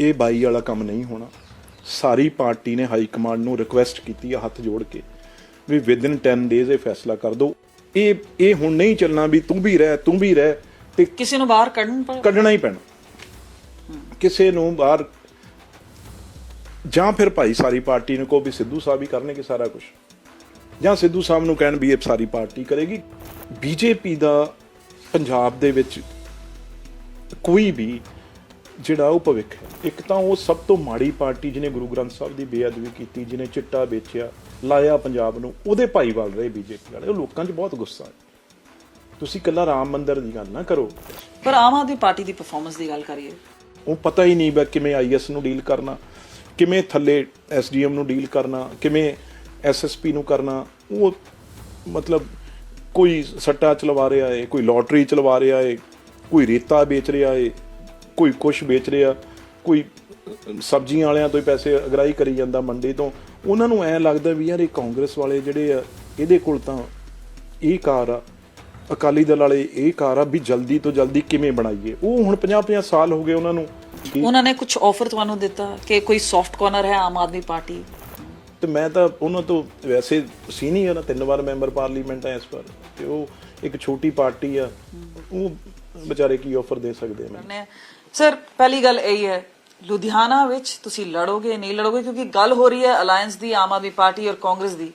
ਇਹ ਬਾਈ ਵਾਲਾ ਕੰਮ ਨਹੀਂ ਹੋਣਾ। ਸਾਰੀ ਪਾਰਟੀ ਨੇ ਹਾਈ ਕਮਾਂਡ ਨੂੰ ਰਿਕੁਐਸਟ ਕੀਤੀ ਆ ਹੱਥ ਜੋੜ ਕੇ ਵੀ ਵਿਦਿਨ 10 ਡੇਜ਼ ਇਹ ਫੈਸਲਾ ਕਰ ਦਿਓ ਇਹ ਇਹ ਹੁਣ ਨਹੀਂ ਚੱਲਣਾ ਵੀ ਤੂੰ ਵੀ ਰਹਿ ਤੂੰ ਵੀ ਰਹਿ ਤੇ ਕਿਸੇ ਨੂੰ ਬਾਹਰ ਕੱਢਣ ਕੱਢਣਾ ਹੀ ਪੈਣਾ। ਕਿਸੇ ਨੂੰ ਬਾਹਰ ਜਾਂ ਫਿਰ ਭਾਈ ਸਾਰੀ ਪਾਰਟੀ ਨੂੰ ਕਹੋ ਵੀ ਸਿੱਧੂ ਸਾਹਿਬ ਹੀ ਕਰਨਗੇ ਸਾਰਾ ਕੁਝ ਜਾਂ ਸਿੱਧੂ ਸਾਹਿਬ ਨੂੰ ਕਹਿਣ ਵੀ ਇਹ ਸਾਰੀ ਪਾਰਟੀ ਕਰੇਗੀ। ਬੀਜੇਪੀ ਦਾ ਪੰਜਾਬ ਦੇ ਵਿੱਚ ਕੋਈ ਵੀ ਜਿਹੜਾ ਉਹ ਭਵਿੱਖ ਹੈ। ਇੱਕ ਤਾਂ ਉਹ ਸਭ ਤੋਂ ਮਾੜੀ ਪਾਰਟੀ ਜਿਹਨੇ ਗੁਰੂ ਗ੍ਰੰਥ ਸਾਹਿਬ ਦੀ ਬੇਅਦਬੀ ਕੀਤੀ ਜਿਹਨੇ ਚਿੱਟਾ ਵੇਚਿਆ ਲਾਇਆ ਪੰਜਾਬ ਨੂੰ ਉਹਦੇ ਭਾਈਵਾਲ ਰਹੇ ਬੀਜੇਪੀ ਵਾਲੇ। ਉਹ ਲੋਕਾਂ 'ਚ ਬਹੁਤ ਗੁੱਸਾ ਹੈ। ਤੁਸੀਂ ਕੱਲਾ ਰਾਮ ਮੰਦਿਰ ਦੀ ਗੱਲ ਨਾ ਕਰੋ। ਪਰ ਆਮ ਆਦਮੀ ਪਾਰਟੀ ਦੀ ਪਰਫਾਰਮੈਂਸ ਦੀ ਗੱਲ ਕਰੀਏ। ਉਹ ਪਤਾ ਹੀ ਨਹੀਂ ਬਾ ਕਿਵੇਂ ਆਈਐਸ ਨੂੰ ਡੀਲ ਕਰਨਾ ਕਿਵੇਂ ਥੱਲੇ ਐਸਡੀਐਮ ਨੂੰ ਡੀਲ ਕਰਨਾ ਕਿਵੇਂ ਐਸਐਸਪੀ ਨੂੰ ਕਰਨਾ। ਉਹ ਮਤਲਬ ਕੋਈ ਸੱਟਾ ਚਲਵਾ ਰਿਹਾ ਏ ਕੋਈ ਲੋਟਰੀ ਚਲਵਾ ਰਿਹਾ ਏ ਕੋਈ ਰੇਤਾ ਵੇਚ ਰਿਹਾ ਏ। ਕੋਈ ਕੁਛ ਵੇਚ ਰਿਹਾ ਕੋਈ ਸਬਜ਼ੀਆਂ ਵਾਲਿਆਂ ਤੋਂ ਹੀ ਪੈਸੇ ਅਗਰਾਈ ਕਰੀ ਜਾਂਦਾ ਮੰਡੀ ਤੋਂ। ਉਹਨਾਂ ਨੂੰ ਐ ਲੱਗਦਾ ਵੀ ਯਾਰ ਇਹ ਕਾਂਗਰਸ ਵਾਲੇ ਜਿਹੜੇ ਆ ਇਹਦੇ ਕੋਲ ਤਾਂ ਇਹ ਕਾਰ ਆ ਅਕਾਲੀ ਦਲ ਵਾਲੇ ਇਹ ਕਾਰ ਆ ਵੀ ਜਲਦੀ ਤੋਂ ਜਲਦੀ ਕਿਵੇਂ ਬਣਾਈਏ। ਉਹ ਹੁਣ 50-50 ਸਾਲ ਹੋ ਗਏ ਉਹਨਾਂ ਨੂੰ ਉਹਨਾਂ ਨੇ ਕੁਝ ਆਫਰ ਤੁਹਾਨੂੰ ਦਿੱਤਾ ਕਿ ਕੋਈ ਸੌਫਟ ਕਾਰਨਰ ਹੈ ਆਮ ਆਦਮੀ ਪਾਰਟੀ? ਤੇ ਮੈਂ ਤਾਂ ਉਹਨਾਂ ਤੋਂ ਵੈਸੇ ਸੀਨੀਅਰ ਆ ਤਿੰਨ ਵਾਰ ਮੈਂਬਰ ਪਾਰਲੀਮੈਂਟ ਆ ਇਸ ਵਾਰ। ਤੇ ਉਹ ਇੱਕ ਛੋਟੀ ਪਾਰਟੀ ਆ ਉਹ ਵਿਚਾਰੇ ਕੀ ਆਫਰ ਦੇ ਸਕਦੇ ਆ ਮੈਨੂੰ? ਸਰ ਪਹਿਲੀ ਗੱਲ ਇਹ ਹੈ ਲੁਧਿਆਣਾ ਵਿੱਚ ਤੁਸੀਂ ਲੜੋਗੇ ਨਹੀਂ ਲੜੋਗੇ ਕਿਉਂਕਿ ਗੱਲ ਹੋ ਰਹੀ ਹੈ ਅਲਾਈਅੰਸ ਦੀ ਆਮ ਆਦਮੀ ਪਾਰਟੀ ਔਰ ਕਾਂਗਰਸ ਦੀ।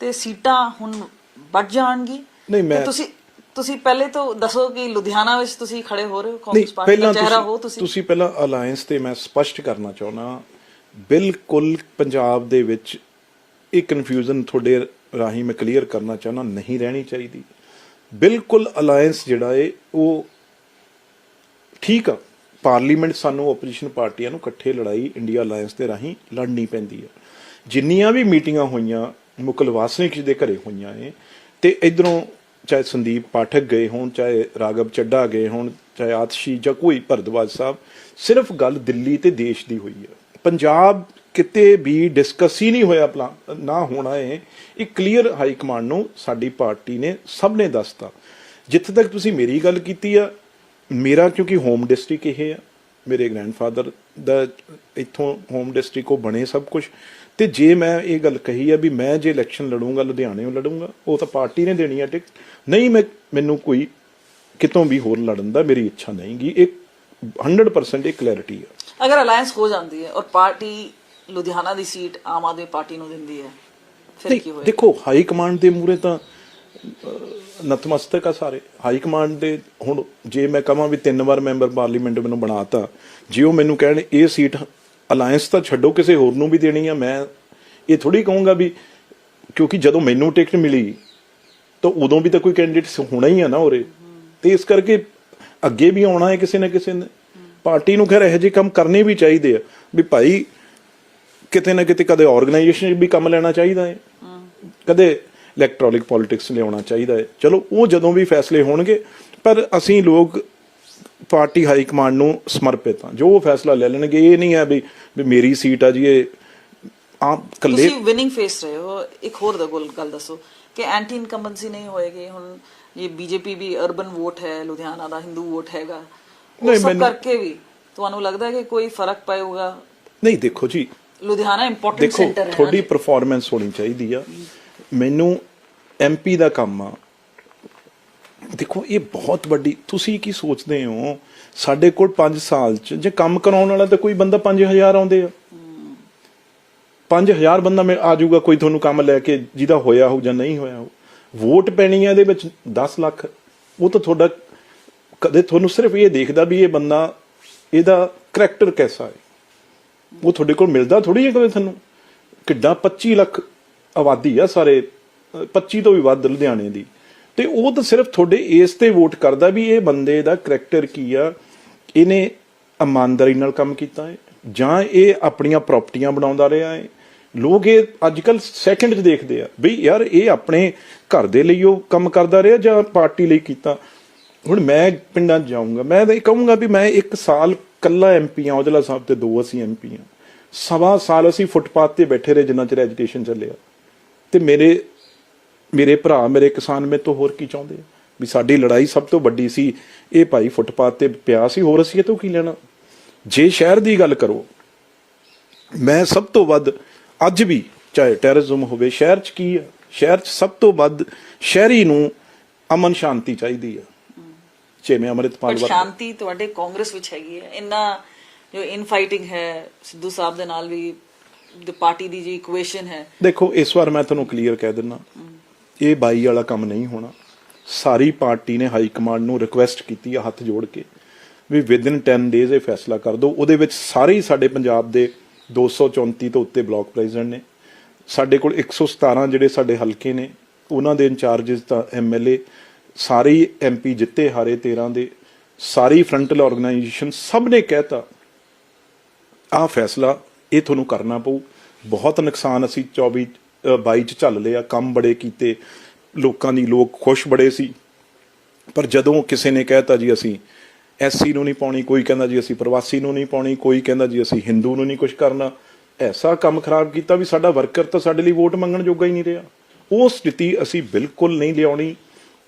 ਤੇ ਸੀਟਾਂ ਹੁਣ ਵੱਧ ਜਾਣਗੀ। ਨਹੀਂ, ਮੈਂ- ਤੁਸੀਂ ਤੁਸੀਂ ਪਹਿਲੇ ਤੋਂ ਦੱਸੋ ਕਿ ਲੁਧਿਆਣਾ ਵਿੱਚ ਤੁਸੀਂ ਖੜੇ ਹੋ ਰਹੇ ਹੋ ਕਾਂਗਰਸ ਪਾਰਟੀ ਦਾ ਚਿਹਰਾ ਹੋ ਤੁਸੀਂ? ਤੁਸੀਂ ਤੁਸੀਂ ਪਹਿਲਾਂ ਅਲਾਈਅੰਸ ਤੇ ਮੈਂ ਸਪਸ਼ਟ ਕਰਨਾ ਚਾਹੁੰਦਾ ਬਿਲਕੁਲ ਪੰਜਾਬ ਦੇ ਵਿੱਚ ਇਹ ਕਨਫਿਊਜ਼ਨ ਤੁਹਾਡੇ ਰਾਹੀਂ ਮੈਂ ਕਲੀਅਰ ਕਰਨਾ ਚਾਹੁੰਦਾ ਨਹੀਂ ਰਹਿਣੀ ਚਾਹੀਦੀ। ਬਿਲਕੁਲ ਅਲਾਈਅੰਸ ਜਿਹੜਾ ਏ ਉਹ ਠੀਕ ਆ। ਪਾਰਲੀਮੈਂਟ ਸਾਨੂੰ ਆਪੋਜੀਸ਼ਨ ਪਾਰਟੀਆਂ ਨੂੰ ਇਕੱਠੇ ਲੜਾਈ, ਇੰਡੀਆ ਅਲਾਈਅੰਸ ਦੇ ਰਾਹੀਂ ਲੜਨੀ ਪੈਂਦੀ ਹੈ। ਜਿੰਨੀਆਂ ਵੀ ਮੀਟਿੰਗਾਂ ਹੋਈਆਂ ਮੁਕਲ ਵਾਸਨਿਕ ਜੀ ਦੇ ਘਰੇ ਹੋਈਆਂ ਏ ਤੇ ਇਧਰੋਂ ਚਾਹੇ ਸੰਦੀਪ ਪਾਠਕ ਗਏ ਹੋਣ, ਚਾਹੇ ਰਾਗਵ ਚੱਡਾ ਗਏ ਹੋਣ, ਚਾਹੇ ਆਤਸ਼ੀ ਜਾਂ ਕੋਈ ਭਰਦਵਾਜ ਸਾਹਿਬ, ਸਿਰਫ ਗੱਲ ਦਿੱਲੀ ਤੇ ਦੇਸ਼ ਦੀ ਹੋਈ ਹੈ। ਪੰਜਾਬ ਕਿਤੇ ਵੀ ਡਿਸਕਸ ਹੀ ਨਹੀਂ ਹੋਇਆ ਪਲਾ- ਨਾ ਹੋਣਾ ਏ ਇਹ ਕਲੀਅਰ ਹਾਈ ਕਮਾਂਡ ਨੂੰ ਸਾਡੀ ਪਾਰਟੀ ਨੇ ਸਭ ਨੇ ਦੱਸਤਾ। ਜਿੱਥੇ ਤੱਕ ਤੁਸੀਂ ਮੇਰੀ ਗੱਲ ਕੀਤੀ ਆ ਮੇਰਾ ਕਿਉਂਕਿ ਹੋਮ ਡਿਸਟ੍ਰਿਕਟ ਇਹ ਆ ਮੇਰੇ ਗ੍ਰੈਂਡਫਾਦਰ ਦਾ ਇੱਥੋਂ ਹੋਮ ਡਿਸਟ੍ਰਿਕਟ ਉਹ ਬਣੇ ਸਭ ਕੁਝ ਤੇ ਜੇ ਮੈਂ ਇਹ ਗੱਲ ਕਹੀ ਆ ਵੀ ਮੈਂ ਜੇ ਇਲੈਕਸ਼ਨ ਲੜੂੰਗਾ ਲੁਧਿਆਣੇੋਂ ਲੜੂੰਗਾ ਉਹ ਤਾਂ ਪਾਰਟੀ ਨੇ ਦੇਣੀ ਆ ਟਿਕਟ ਨਹੀਂ ਮੈਂ ਮੈਨੂੰ ਕੋਈ ਕਿਤੋਂ ਵੀ ਹੋਰ ਲੜਨ ਦਾ ਮੇਰੀ ਇੱਛਾ ਨਹੀਂਗੀ ਇਹ 100% ਇਹ ਕਲੈਰਿਟੀ ਆ। ਅਗਰ ਅਲਾਈਅੰਸ ਹੋ ਜਾਂਦੀ ਹੈ ਔਰ ਪਾਰਟੀ ਲੁਧਿਆਣਾ ਦੀ ਸੀਟ ਆਮ ਆਦਮੀ ਪਾਰਟੀ ਨੂੰ ਦਿੰਦੀ ਹੈ ਫਿਰ ਨਹੀਂ ਕੀ ਹੋਏਗਾ? ਦੇਖੋ ਹਾਈ ਕਮਾਂਡ ਦੇ ਮੂਰੇ ਤਾਂ ਨਤਮਸਤਕ ਆ ਸਾਰੇ। ਹਾਈ ਕਮਾਂਡ ਦੇ ਹੁਣ ਜੇ ਮੈਂ ਕਹਾਂ ਵੀ ਤਿੰਨ ਵਾਰ ਮੈਂਬਰ ਪਾਰਲੀਮੈਂਟ ਮੈਨੂੰ ਬਣਾਤਾ ਜੇ ਉਹ ਮੈਨੂੰ ਕਹਿਣ ਇਹ ਸੀਟ ਅਲਾਈਅੰਸ ਤਾਂ ਛੱਡੋ ਕਿਸੇ ਹੋਰ ਨੂੰ ਵੀ ਦੇਣੀ ਆ ਮੈਂ ਇਹ ਥੋੜੀ ਕਹੂੰਗਾ ਵੀ ਕਿਉਂਕਿ ਜਦੋਂ ਮੈਨੂੰ ਟਿਕਟ ਮਿਲੀ ਤਾਂ ਉਦੋਂ ਵੀ ਤਾਂ ਕੋਈ ਕੈਂਡੀਡੇਟ ਹੋਣਾ ਹੀ ਆ ਨਾ ਉਰੇ। ਤੇ ਇਸ ਕਰਕੇ ਅੱਗੇ ਵੀ ਆਉਣਾ ਹੈ ਕਿਸੇ ਨਾ ਕਿਸੇ ਨੇ। ਪਾਰਟੀ ਨੂੰ ਖੈਰ ਇਹੋ ਜਿਹੇ ਕੰਮ ਕਰਨੇ ਵੀ ਚਾਹੀਦੇ ਆ। ਵੀ ਭਾਈ ਕਿਤੇ ਨਾ ਕਿਤੇ ਕਦੇ ਆਰਗੇਨਾਈਜੇਸ਼ਨ ਵੀ ਕੰਮ ਲੈਣਾ ਚਾਹੀਦਾ ਹੈ। ਕਦੇ ਇਲੈਕਟ੍ਰੋਨਿਕ ਪੋਲਿਟਿਕਸ ਲਿਆਉਣਾ ਚਾਹੀਦਾ ਹੈ। ਚਲੋ ਉਹ ਜਦੋਂ ਵੀ ਫੈਸਲੇ ਹੋਣਗੇ ਪਰ ਅਸੀਂ ਲੋਕ ਪਾਰਟੀ ਹਾਈ ਕਮਾਂਡ ਨੂੰ ਸਮਰਪਿਤ ਹਾਂ। ਜੋ ਉਹ ਫੈਸਲਾ ਲੈ ਲੈਣਗੇ ਇਹ ਨਹੀਂ ਹੈ ਵੀ ਮੇਰੀ ਸੀਟ ਆ ਜੀ ਇਹ ਆਮ ਕੱਲੇ ਤੁਸੀਂ ਵਿਨਿੰਗ ਫੇਸ ਰਹੇ ਹੋ। ਇੱਕ ਹੋਰ ਦਾ ਗੋਲ ਗੱਲ ਦੱਸੋ ਕਿ ਐਂਟੀ ਇਨਕੰਬੈਂਸੀ ਨਹੀਂ ਹੋਏਗੀ ਹੁਣ। ਇਹ ਬੀਜੇਪੀ ਵੀ ਅਰਬਨ ਵੋਟ ਹੈ ਲੁਧਿਆਣਾ ਦਾ ਹਿੰਦੂ ਵੋਟ ਹੈਗਾ ਨਹੀਂ, ਸਭ ਕਰਕੇ ਵੀ ਤੁਹਾਨੂੰ ਲੱਗਦਾ ਹੈ ਕਿ ਕੋਈ ਫ਼ਰਕ ਪਏਗਾ? ਨਹੀਂ ਦੇਖੋ ਜੀ। ਲੁਧਿਆਣਾ ਇੰਪੋਰਟੈਂਟ ਸੈਂਟਰ ਹੈ ਤੁਹਾਡੀ ਪਰਫਾਰਮੈਂਸ ਹੋਣੀ ਚਾਹੀਦੀ ਆ। ਮੈਨੂੰ ਐਮਪੀ ਦਾ ਕੰਮ ਆ। ਦੇਖੋ, ਇਹ ਬਹੁਤ ਵੱਡੀ, ਤੁਸੀਂ ਕੀ ਸੋਚਦੇ ਹੋ? ਸਾਡੇ ਕੋਲ 5 ਸਾਲ ਚ, ਜੇ ਕੰਮ ਕਰਾਉਣ ਵਾਲਾ ਤਾਂ ਕੋਈ ਬੰਦਾ 5000 ਆਉਂਦੇ ਆ। 5000 ਬੰਦਾ ਮੈਂ ਆ ਜਾਊਗਾ, ਕੋਈ ਤੁਹਾਨੂੰ ਕੰਮ ਲੈ ਕੇ, ਜਿਹਦਾ ਹੋਇਆ ਹੋ ਜਾਂ ਨਹੀਂ ਹੋਇਆ ਹੋ ਵੋਟ ਪੈਣੀ ਆ ਇਹਦੇ ਵਿੱਚ 10 ਲੱਖ। ਉਹ ਤਾਂ ਤੁਹਾਡਾ, ਕਦੇ ਤੁਹਾਨੂੰ ਸਿਰਫ ਇਹ ਦੇਖਦਾ ਵੀ ਇਹ ਬੰਦਾ, ਇਹਦਾ ਕਰੈਕਟਰ ਕਿਹਦਾ ਹੈ? ਉਹ ਤੁਹਾਡੇ ਕੋਲ ਮਿਲਦਾ ਥੋੜੀ ਹੈ ਕਦੇ ਤੁਹਾਨੂੰ? ਕਿੱਡਾ 25 ਲੱਖ ਆਬਾਦੀ ਆ ਸਾਰੇ, ਅਹ 25 ਤੋਂ ਵੀ ਵੱਧ ਲੁਧਿਆਣੇ ਦੀ। ਤੇ ਉਹ ਤਾਂ ਸਿਰਫ ਤੁਹਾਡੇ ਇਸ ਤੇ ਵੋਟ ਕਰਦਾ ਵੀ ਇਹ ਬੰਦੇ ਦਾ ਕਰੈਕਟਰ ਕੀ ਆ, ਇਹਨੇ ਇਮਾਨਦਾਰੀ ਨਾਲ ਕੰਮ ਕੀਤਾ ਹੈ, ਜਾਂ ਇਹ ਆਪਣੀਆਂ ਪ੍ਰਾਪਰਟੀਆਂ ਬਣਾਉਂਦਾ ਰਿਹਾ ਹੈ। ਲੋਕ ਇਹ ਅੱਜਕੱਲ ਸੈਕਿੰਡ 'ਚ ਦੇਖਦੇ ਆ ਬਈ ਯਾਰ ਇਹ ਆਪਣੇ ਘਰ ਦੇ ਲਈ ਉਹ ਕੰਮ ਕਰਦਾ ਰਿਹਾ ਜਾਂ ਪਾਰਟੀ ਲਈ ਕੀਤਾ। ਹੁਣ ਮੈਂ ਪਿੰਡਾਂ 'ਚ ਜਾਊਂਗਾ, ਮੈਂ ਤਾਂ ਇਹ ਕਹੂੰਗਾ ਵੀ ਮੈਂ ਇੱਕ ਸਾਲ ਕੱਲਾ ਐਮਪੀ ਆ ਔਜਲਾ ਸਾਹਿਬ ਤੇ ਦੋ ਅਸੀਂ ਐਮਪੀ ਆ ਸਵਾ ਸਾਲ ਅਸੀਂ ਫੁੱਟਪਾਥ ਤੇ ਬੈਠੇ ਰਹੇ ਜਿੰਨਾ ਚਿਰ ਐਜੀਟੇਸ਼ਨ ਚੱਲਿਆ। ਤੇ ਮੇਰੇ ਮੇਰੇ ਭਰਾ ਮੇਰੇ ਕਿਸਾਨ ਮੇ ਤੋਂ ਹੋਰ ਕੀ ਚਾਹੁੰਦੇ ਵੀ ਸਾਡੀ ਲੜਾਈ ਸਭ ਤੋਂ ਵੱਡੀ ਸੀ ਇਹ ਭਾਈ ਫੁੱਟਪਾਥ ਤੇ ਪਿਆ ਸੀ ਹੋਰ ਅਸੀਂ ਇਹ ਤੋਂ ਕੀ ਲੈਣਾ? ਜੇ ਸ਼ਹਿਰ ਦੀ ਗੱਲ ਕਰੋ ਮੈਂ ਸਭ ਤੋਂ ਵੱਧ ਅੱਜ ਵੀ ਚਾਹੇ ਟੈਰਰਿਜ਼ਮ ਹੋਵੇ ਸ਼ਹਿਰ 'ਚ ਕੀ ਆ? ਸ਼ਹਿਰ 'ਚ ਸਭ ਤੋਂ ਵੱਧ ਸ਼ਹਿਰੀ ਨੂੰ ਅਮਨ ਸ਼ਾਂਤੀ ਚਾਹੀਦੀ ਆ। ਜਿਵੇਂ ਅੰਮ੍ਰਿਤਪਾਲ ਵਰਗਾ। ਸ਼ਾਂਤੀ ਤੁਹਾਡੇ ਕਾਂਗਰਸ ਵਿੱਚ ਹੈਗੀ ਹੈ ਇੰਨਾ ਜੋ ਇਨ ਫਾਈਟਿੰਗ ਹੈ ਸਿੱਧੂ ਸਾਹਿਬ ਦੇ ਨਾਲ ਵੀ ਦੀ ਪਾਰਟੀ ਦੀ ਜੀ ਇਕੁਏਸ਼ਨ ਹੈ। ਦੇਖੋ, ਇਸ ਵਾਰ ਮੈਂ ਤੁਹਾਨੂੰ ਕਲੀਅਰ ਕਹਿ ਦਿੰਦਾ। ਇਹ ਬਾਈ ਵਾਲਾ ਕੰਮ ਨਹੀਂ ਹੋਣਾ। ਸਾਰੀ ਪਾਰਟੀ ਨੇ ਹਾਈ ਕਮਾਂਡ ਨੂੰ ਰਿਕੁਐਸਟ ਕੀਤੀ ਆ ਹੱਥ ਜੋੜ ਕੇ ਵੀ ਵਿਦਿਨ 10 ਡੇਜ਼ ਇਹ ਫੈਸਲਾ ਕਰ ਦਿਓ। ਉਹਦੇ ਵਿੱਚ ਸਾਰੇ ਹੀ ਸਾਡੇ ਪੰਜਾਬ ਦੇ 234 ਤੋਂ ਉੱਤੇ ਬਲਾਕ ਪ੍ਰੈਜ਼ੀਡੈਂਟ ਨੇ, ਸਾਡੇ ਕੋਲ 117 ਜਿਹੜੇ ਸਾਡੇ ਹਲਕੇ ਨੇ, ਉਹਨਾਂ ਦੇ ਇੰਚਾਰजेस ਤਾਂ ਐਮਐਲਏ ਸਾਰੇ ਹੀ ਐਮਪੀ ਜਿੱਤੇ ਹਾਰੇ 13 ਦੇ, ਸਾਰੀ ਫਰੰਟਲ ਆਰਗੇਨਾਈਜੇਸ਼ਨ ਸਭ ਨੇ ਕਹਿਤਾ ਆ ਫੈਸਲਾ ਇਹ ਤੁਹਾਨੂੰ ਕਰਨਾ ਪਊ। ਬਹੁਤ ਨੁਕਸਾਨ ਅਸੀਂ 24 ਅ, 22 ਚ ਝੱਲ ਲਿਆ ਕੰਮ ਬੜੇ ਕੀਤੇ ਲੋਕਾਂ ਦੀ ਲੋਕ ਖੁਸ਼ ਬੜੇ ਸੀ। ਪਰ ਜਦੋਂ ਕਿਸੇ ਨੇ ਕਹਿਤਾ ਜੀ ਅਸੀਂ ਐਸਸੀ ਨੂੰ ਨਹੀਂ ਪਾਉਣੀ ਕੋਈ ਕਹਿੰਦਾ ਜੀ ਅਸੀਂ ਪ੍ਰਵਾਸੀ ਨੂੰ ਨਹੀਂ ਪਾਉਣੀ ਕੋਈ ਕਹਿੰਦਾ ਜੀ ਅਸੀਂ ਹਿੰਦੂ ਨੂੰ ਨਹੀਂ ਕੁਝ ਕਰਨਾ ਐਸਾ ਕੰਮ ਖਰਾਬ ਕੀਤਾ ਵੀ ਸਾਡਾ ਵਰਕਰ ਤਾਂ ਸਾਡੇ ਲਈ ਵੋਟ ਮੰਗਣ ਜੋਗਾ ਹੀ ਨਹੀਂ ਰਿਹਾ। ਉਹ ਸਥਿਤੀ ਅਸੀਂ ਬਿਲਕੁਲ ਨਹੀਂ ਲਿਆਉਣੀ।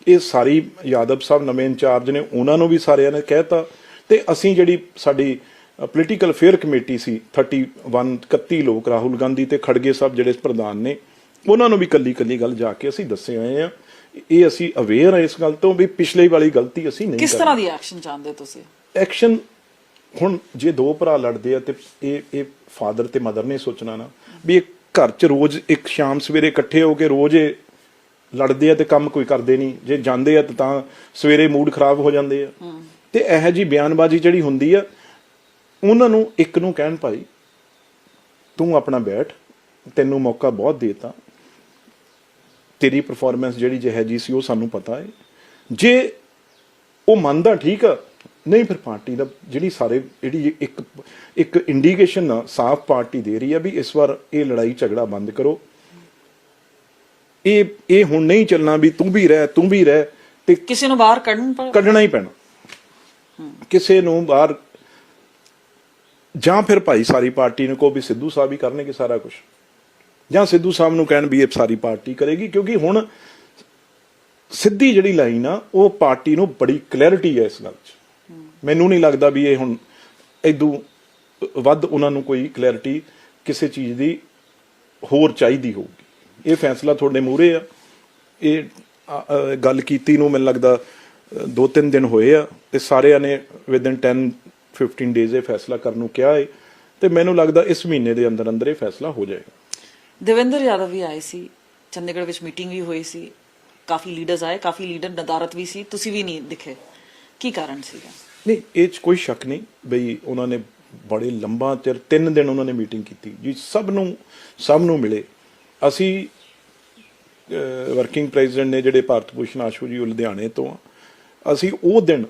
ਇਹ ਸਾਰੀ ਯਾਦਵ ਸਾਹਿਬ ਨਵੇਂ ਇੰਚਾਰਜ ਨੇ ਉਹਨਾਂ ਨੂੰ ਵੀ ਸਾਰਿਆਂ ਨੇ ਕਹਿਤਾ। ਤੇ ਅਸੀਂ ਜਿਹੜੀ ਸਾਡੀ ਪੋਲੀਟੀਕਲ ਅਫੇਅਰ ਕਮੇਟੀ ਸੀ 31 31 ਲੋਕ ਰਾਹੁਲ ਗਾਂਧੀ ਤੇ ਖੜਗੇ ਸਾਹਿਬ ਜਿਹੜੇ ਪ੍ਰਧਾਨ ਨੇ ਉਹਨਾਂ ਨੂੰ ਵੀ ਕੱਲੀ ਕੱਲੀ ਗੱਲ ਜਾ ਕੇ ਅਸੀਂ ਦੱਸੇ ਹੋਏ ਆ ਇਹ ਅਸੀਂ ਅਵੇਅਰ ਆ ਇਸ ਗੱਲ ਤੋਂ ਵੀ ਪਿਛਲੇ ਵਾਲੀ ਗਲਤੀ ਅਸੀਂ ਨਹੀਂ ਕਿਸ ਤਰ੍ਹਾਂ ਦੀ ਐਕਸ਼ਨ ਚਾਹੁੰਦੇ ਹੋ ਤੁਸੀਂ? ਐਕਸ਼ਨ ਹੁਣ ਜੇ ਦੋ ਭਰਾ ਲੜਦੇ ਆ ਤੇ ਇਹ ਇਹ ਫਾਦਰ ਤੇ ਮਦਰ ਨੇ ਸੋਚਣਾ ਨਾ ਵੀ ਇਹ ਘਰ 'ਚ ਰੋਜ਼ ਇੱਕ ਸ਼ਾਮ ਸਵੇਰੇ ਇਕੱਠੇ ਹੋ ਕੇ ਰੋਜ਼ ਇਹ ਲੜਦੇ ਆ ਤੇ ਕੰਮ ਕੋਈ ਕਰਦੇ ਨਹੀਂ। ਜੇ ਜਾਂਦੇ ਆ ਤਾਂ ਸਵੇਰੇ ਮੂਡ ਖਰਾਬ ਹੋ ਜਾਂਦੇ ਆ। ਤੇ ਇਹੋ ਜੀ ਬਿਆਨਬਾਜ਼ੀ ਜਿਹੜੀ ਹੁੰਦੀ ਆ ਉਹਨਾਂ ਨੂੰ ਇੱਕ ਨੂੰ ਕਹਿਣ ਭਾਈ ਤੂੰ ਆਪਣਾ ਬੈਠ ਤੈਨੂੰ ਮੌਕਾ ਬਹੁਤ ਦੇਤਾ। ਤੇਰੀ ਪਰਫਾਰਮੈਂਸ ਜਿਹੜੀ ਜਿਹੇ ਜੀ ਸੀ ਉਹ ਸਾਨੂੰ ਪਤਾ ਹੈ ਜੇ ਉਹ ਮੰਨਦਾ ਠੀਕ ਆ ਨਹੀਂ ਫਿਰ ਪਾਰਟੀ ਦਾ ਜਿਹੜੀ ਸਾਰੇ ਜਿਹੜੀ ਇੱਕ ਇੱਕ ਇੰਡੀਕੇਸ਼ਨ ਸਾਫ਼ ਪਾਰਟੀ ਦੇ ਰਹੀ ਆ ਵੀ ਇਸ ਵਾਰ ਇਹ ਲੜਾਈ ਝਗੜਾ ਬੰਦ ਕਰੋ। ਇਹ ਇਹ ਹੁਣ ਨਹੀਂ ਚੱਲਣਾ ਵੀ ਤੂੰ ਵੀ ਰਹਿ ਤੂੰ ਵੀ ਰਹਿ ਤੇ ਕਿਸੇ ਨੂੰ ਬਾਹਰ ਕੱਢਣ ਕੱਢਣਾ ਹੀ ਪੈਣਾ। ਕਿਸੇ ਨੂੰ ਬਾਹਰ ਜਾਂ ਫਿਰ ਭਾਈ ਸਾਰੀ ਪਾਰਟੀ ਨੂੰ ਕੋ ਵੀ ਸਿੱਧੂ ਸਾਹਿਬ ਹੀ ਕਰਨਗੇ ਸਾਰਾ ਕੁਝ ਜਾਂ ਸਿੱਧੂ ਸਾਹਿਬ ਨੂੰ ਕਹਿਣ ਵੀ ਇਹ ਸਾਰੀ ਪਾਰਟੀ ਕਰੇਗੀ, ਕਿਉਂਕਿ ਹੁਣ ਸਿੱਧੀ ਜਿਹੜੀ ਲਾਈਨ ਆ, ਉਹ ਪਾਰਟੀ ਨੂੰ ਬੜੀ ਕਲੈਰਿਟੀ ਹੈ ਇਸ ਗੱਲ 'ਚ। ਮੈਨੂੰ ਨਹੀਂ ਲੱਗਦਾ ਵੀ ਇਹ ਹੁਣ ਇਦੋਂ ਵੱਧ ਉਹਨਾਂ ਨੂੰ ਕੋਈ ਕਲੈਰਿਟੀ ਕਿਸੇ ਚੀਜ਼ ਦੀ ਹੋਰ ਚਾਹੀਦੀ ਹੋਊਗੀ। ਇਹ ਫੈਸਲਾ ਤੁਹਾਡੇ ਮੂਹਰੇ ਆ। ਇਹ ਗੱਲ ਕੀਤੀ ਨੂੰ ਮੈਨੂੰ ਲੱਗਦਾ ਦੋ ਤਿੰਨ ਦਿਨ ਹੋਏ ਆ ਤੇ ਸਾਰਿਆਂ ਨੇ ਵਿਦਨ 10 15 ਡੇਜ਼ ਇਹ ਫੈਸਲਾ ਕਰਨ ਨੂੰ ਕਿਹਾ ਹੈ ਤੇ ਮੈਨੂੰ ਲੱਗਦਾ ਇਸ ਮਹੀਨੇ ਦੇ ਅੰਦਰ ਅੰਦਰ ਇਹ ਫੈਸਲਾ ਹੋ ਜਾਏਗਾ। ਦੇਵਿੰਦਰ ਯਾਦਵ ਵੀ ਆਏ ਸੀ ਚੰਡੀਗੜ੍ਹ ਵਿੱਚ ਮੀਟਿੰਗ ਵੀ ਹੋਈ ਸੀ ਕਾਫੀ ਲੀਡਰਸ ਆਏ ਕਾਫੀ ਲੀਡਰ ਨਦਾਰਤ ਵੀ ਸੀ ਤੁਸੀਂ ਵੀ ਨਹੀਂ ਦਿਖੇ। ਕੀ ਕਾਰਨ ਸੀਗਾ? ਨਹੀਂ ਇਹ 'ਚ ਕੋਈ ਸ਼ੱਕ ਨਹੀਂ ਬਈ ਉਹਨਾਂ ਨੇ ਬੜੇ ਲੰਬਾ ਚਿਰ ਤਿੰਨ ਦਿਨ ਉਹਨਾਂ ਨੇ ਮੀਟਿੰਗ ਕੀਤੀ। ਜੀ ਸਭ ਨੂੰ ਸਭ ਨੂੰ ਮਿਲੇ। ਅਸੀਂ ਵਰਕਿੰਗ ਪ੍ਰੈਜ਼ੀਡੈਂਟ ਨੇ ਜਿਹੜੇ ਭਾਰਤ ਭੂਸ਼ਣ ਆਸ਼ੂ ਜੀ ਉਹ ਲੁਧਿਆਣੇ ਤੋਂ ਆ। ਅਸੀਂ ਉਹ ਦਿਨ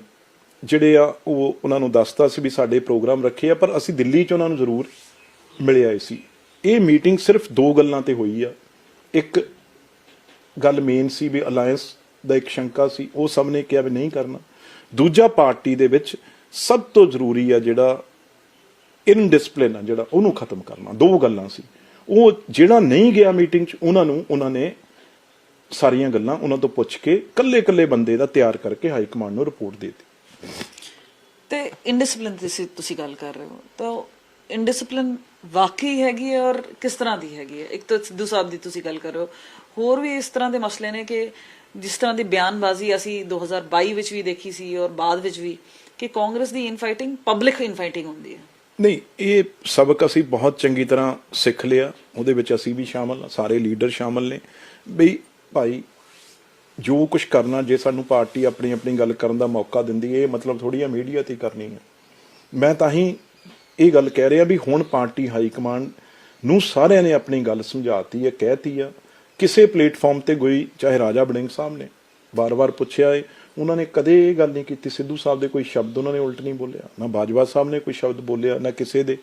ਜਿਹੜੇ ਆ, ਉਹ ਉਹਨਾਂ ਨੂੰ ਦੱਸਤਾ ਸੀ ਵੀ ਸਾਡੇ ਪ੍ਰੋਗਰਾਮ ਰੱਖੇ ਆ, ਪਰ ਅਸੀਂ ਦਿੱਲੀ 'ਚ ਉਹਨਾਂ ਨੂੰ ਜ਼ਰੂਰ ਮਿਲੇ ਆਏ ਸੀ। ਇਹ ਮੀਟਿੰਗ ਸਿਰਫ ਦੋ ਗੱਲਾਂ ਤੇ ਹੋਈ ਆ। ਇੱਕ ਗੱਲ ਮੇਨ ਸੀ ਵੀ ਅਲਾਈਅੰਸ ਦਾ ਇੱਕ ਸ਼ੰਕਾ ਸੀ, ਉਹ ਸਭ ਨੇ ਕਿਹਾ ਵੀ ਨਹੀਂ ਕਰਨਾ। ਦੂਜਾ ਪਾਰਟੀ ਦੇ ਵਿੱਚ ਸਭ ਤੋਂ ਜ਼ਰੂਰੀ ਆ ਜਿਹੜਾ ਇਨਡਿਸਪਲਿਨ ਆ, ਜਿਹੜਾ ਉਹਨੂੰ ਖਤਮ ਕਰਨਾ। ਦੋ ਗੱਲਾਂ ਸੀ। ਉਹ ਜਿਹੜਾ ਨਹੀਂ ਗਿਆ ਮੀਟਿੰਗ 'ਚ, ਉਹਨਾਂ ਨੂੰ, ਉਹਨਾਂ ਨੇ ਸਾਰੀਆਂ ਗੱਲਾਂ ਉਹਨਾਂ ਤੋਂ ਪੁੱਛ ਕੇ ਕੱਲੇ-ਕੱਲੇ ਬੰਦੇ ਦਾ ਤਿਆਰ ਕਰਕੇ ਹਾਈ ਕਮਾਂਡ ਨੂੰ ਰਿਪੋਰਟ ਦੇ ਦਿੱਤੀ। ਤੇ ਇਨਡਿਸਪਲਿਨ ਦੀ ਤੁਸੀਂ ਗੱਲ ਕਰ ਰਹੇ ਹੋ। ਤਾਂ ਇਨਡਿਸਪਲਿਨ ਵਾਕਈ ਹੈਗੀ ਹੈ ਔਰ ਕਿਸ ਤਰ੍ਹਾਂ ਦੀ ਹੈਗੀ ਹੈ? ਇੱਕ ਤਾਂ ਸਿੱਧੂ ਸਾਹਿਬ ਦੀ ਤੁਸੀਂ ਗੱਲ ਕਰ ਰਹੇ ਹੋ। ਹੋਰ ਵੀ ਇਸ ਤਰ੍ਹਾਂ ਦੇ ਮਸਲੇ ਨੇ ਕਿ ਜਿਸ ਤਰ੍ਹਾਂ ਦੀ ਬਿਆਨਬਾਜ਼ੀ ਅਸੀਂ 2022 ਵਿੱਚ ਵੀ ਦੇਖੀ ਸੀ ਔਰ ਬਾਅਦ ਵਿੱਚ ਵੀ, ਕਿ ਕਾਂਗਰਸ ਦੀ ਇਨਫਾਈਟਿੰਗ ਪਬਲਿਕ ਇਨਫਾਈਟਿੰਗ ਹੁੰਦੀ ਹੈ। ਨਹੀਂ, ਇਹ ਸਬਕ ਅਸੀਂ ਬਹੁਤ ਚੰਗੀ ਤਰ੍ਹਾਂ ਸਿੱਖ ਲਿਆ। ਉਹਦੇ ਵਿੱਚ ਅਸੀਂ ਵੀ ਸ਼ਾਮਲ ਸਾਰੇ ਲੀਡਰ ਸ਼ਾਮਲ ਨੇ। ਬਈ ਭਾਈ ਜੋ ਕੁਝ ਕਰਨਾ, ਜੇ ਸਾਨੂੰ ਪਾਰਟੀ ਆਪਣੀ ਆਪਣੀ ਗੱਲ ਕਰਨ ਦਾ ਮੌਕਾ ਦਿੰਦੀ ਹੈ ਇਹ ਮਤਲਬ ਥੋੜੀ ਆ ਮੀਡੀਆ ਤੇ ਕਰਨੀ ਹੈ ਮੈਂ ਤਾਂ ਹੀ ਇਹ ਗੱਲ ਕਹਿ ਰਿਹਾ ਵੀ ਹੁਣ ਪਾਰਟੀ ਹਾਈ ਕਮਾਂਡ ਨੂੰ ਸਾਰਿਆਂ ਨੇ ਆਪਣੀ ਗੱਲ ਸਮਝਾਤੀ ਹੈ ਕਹਿਤੀ ਆ। ਕਿਸੇ ਪਲੇਟਫਾਰਮ ਤੇ ਗਈ ਚਾਹੇ ਰਾਜਾ ਬੜਿੰਗ ਸਾਹਿਬ ਨੇ, ਵਾਰ-ਵਾਰ ਪੁੱਛਿਆ ਹੈ ਉਹਨਾਂ ਨੇ ਕਦੇ ਇਹ ਗੱਲ ਨਹੀਂ ਕੀਤੀ। ਸਿੱਧੂ ਸਾਹਿਬ ਦੇ ਕੋਈ ਸ਼ਬਦ ਉਹਨਾਂ ਨੇ ਉਲਟ ਨਹੀਂ ਬੋਲਿਆ। ਨਾ ਬਾਜਵਾ ਸਾਹਿਬ ਨੇ ਕੋਈ ਸ਼ਬਦ ਬੋਲਿਆ, ਨਾ ਕਿਸੇ ਦੇ।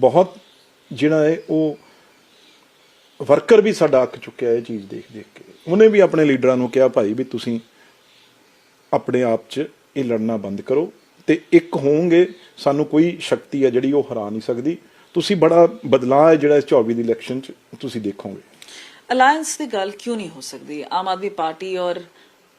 ਬਹੁਤ ਜਿਹੜਾ ਹੈ ਉਹ ਵਰਕਰ ਵੀ ਸਾਡਾ ਅੱਕ ਚੁੱਕਿਆ ਇਹ ਚੀਜ਼ ਦੇਖ ਦੇਖ ਕੇ। ਉਹਨੇ ਵੀ ਆਪਣੇ ਲੀਡਰਾਂ ਨੂੰ ਕਿਹਾ ਭਾਈ ਵੀ ਤੁਸੀਂ ਆਪਣੇ ਆਪ 'ਚ ਇਹ ਲੜਨਾ ਬੰਦ ਕਰੋ ਤੇ ਇੱਕ ਹੋਵੋਗੇ ਸਾਨੂੰ ਕੋਈ ਸ਼ਕਤੀ ਹੈ ਜਿਹੜੀ ਉਹ ਹਰਾ ਨਹੀਂ ਸਕਦੀ। ਤੁਸੀਂ ਬੜਾ ਬਦਲਾਅ ਹੈ ਜਿਹੜਾ ਇਸ 24 ਦੀ ਇਲੈਕਸ਼ਨ 'ਚ ਤੁਸੀਂ ਦੇਖੋਗੇ। ਅਲਾਈਅੰਸ ਦੀ ਗੱਲ ਕਿਉਂ ਨਹੀਂ ਹੋ ਸਕਦੀ? ਆਮ ਆਦਮੀ ਪਾਰਟੀ ਔਰ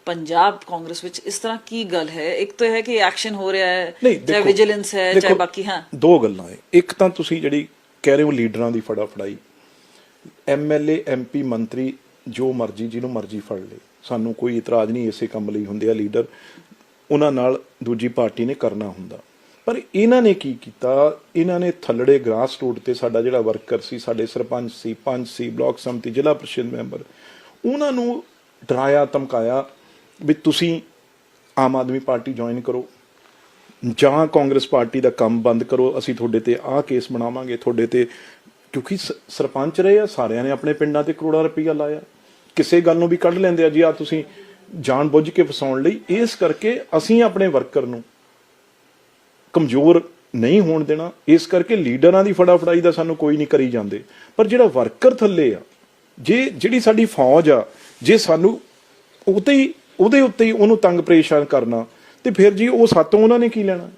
ਪੰਜਾਬ ਕਾਂਗਰਸ ਵਿੱਚ ਇਸ ਤਰ੍ਹਾਂ ਕੀ ਗੱਲ ਹੈ? ਇੱਕ ਤਾਂ ਹੈ ਕਿ ਐਕਸ਼ਨ ਹੋ ਰਿਹਾ ਹੈ ਚਾਹੇ ਵਿਜੀਲੈਂਸ ਹੈ ਚਾਹੇ ਬਾਕੀ ਹਾਂ। ਦੋ ਗੱਲਾਂ ਹੈ। ਇੱਕ ਤਾਂ ਤੁਸੀਂ ਜਿਹੜੀ ਕਹਿ ਰਹੇ ਹੋ ਲੀਡਰਾਂ ਦੀ ਫੜਾ ਫੜਾਈ ਐਮਐਲਏ ਐਮਪੀ ਮੰਤਰੀ ਜੋ ਮਰਜ਼ੀ, ਜਿਹਨੂੰ ਮਰਜ਼ੀ ਫੜ ਲੇ ਸਾਨੂੰ ਕੋਈ ਇਤਰਾਜ਼ ਨਹੀਂ ਇਸੇ ਕੰਮ ਲਈ ਹੁੰਦੇ ਆ ਲੀਡਰ। ਉਹਨਾਂ ਨਾਲ ਦੂਜੀ ਪਾਰਟੀ ਨੇ ਕਰਨਾ ਹੁੰਦਾ। ਪਰ ਇਹਨਾਂ ਨੇ ਕੀ ਕੀਤਾ? ਇਹਨਾਂ ਨੇ ਥੱਲੜੇ ਗ੍ਰਾਸ ਰੂਟ ਤੇ ਸਾਡਾ ਜਿਹੜਾ ਵਰਕਰ ਸੀ, ਸਾਡੇ ਸਰਪੰਚ ਸੀ, ਪੰਚ ਸੀ ਬਲਾਕ ਸੰਮਤੀ, ਜ਼ਿਲ੍ਹਾ ਪ੍ਰੀਸ਼ਦ ਮੈਂਬਰ, ਉਹਨਾਂ ਨੂੰ ਡਰਾਇਆ, ਧਮਕਾਇਆ ਵੀ ਤੁਸੀਂ ਆਮ ਆਦਮੀ ਪਾਰਟੀ ਜੁਆਇਨ ਕਰੋ। ਜਾਂ ਕਾਂਗਰਸ ਪਾਰਟੀ ਦਾ ਕੰਮ ਬੰਦ ਕਰੋ। ਅਸੀਂ ਤੁਹਾਡੇ ਤੇ ਆਹ ਕੇਸ ਬਣਾਵਾਂਗੇ, ਤੁਹਾਡੇ ਤੇ ਕਿਉਂਕਿ ਸਰਪੰਚ ਰਹੇ ਆ ਸਾਰਿਆਂ ਨੇ ਆਪਣੇ ਪਿੰਡਾਂ ਤੇ ਕਰੋੜਾਂ ਰੁਪਈਆ ਲਾਇਆ। ਕਿਸੇ ਗੱਲ ਨੂੰ ਵੀ ਕੱਢ ਲੈਂਦੇ ਆ ਜੀ ਆ ਤੁਸੀਂ ਜਾਣ ਬੁੱਝ ਕੇ ਫਸਾਉਣ ਲਈ। ਇਸ ਕਰਕੇ ਅਸੀਂ ਆਪਣੇ ਵਰਕਰ ਨੂੰ ਕਮਜ਼ੋਰ ਨਹੀਂ ਹੋਣ ਦੇਣਾ। ਇਸ ਕਰਕੇ ਲੀਡਰਾਂ ਦੀ ਫੜਾਫੜਾਈ ਦਾ ਸਾਨੂੰ ਕੋਈ ਨਹੀਂ ਕਰੀ ਜਾਂਦੇ। ਪਰ ਜਿਹੜਾ ਵਰਕਰ ਥੱਲੇ ਆ ਜੇ ਜਿਹੜੀ ਸਾਡੀ ਫੌਜ ਆ ਜੇ ਸਾਨੂੰ ਉਹਤੇ ਹੀ ਉਹਦੇ ਉੱਤੇ ਹੀ ਉਹਨੂੰ ਤੰਗ ਪਰੇਸ਼ਾਨ ਕਰਨਾ ਤੇ ਫਿਰ ਜੀ ਉਹ ਸਾਤੋਂ ਉਹਨਾਂ ਨੇ ਕੀ ਲੈਣਾ?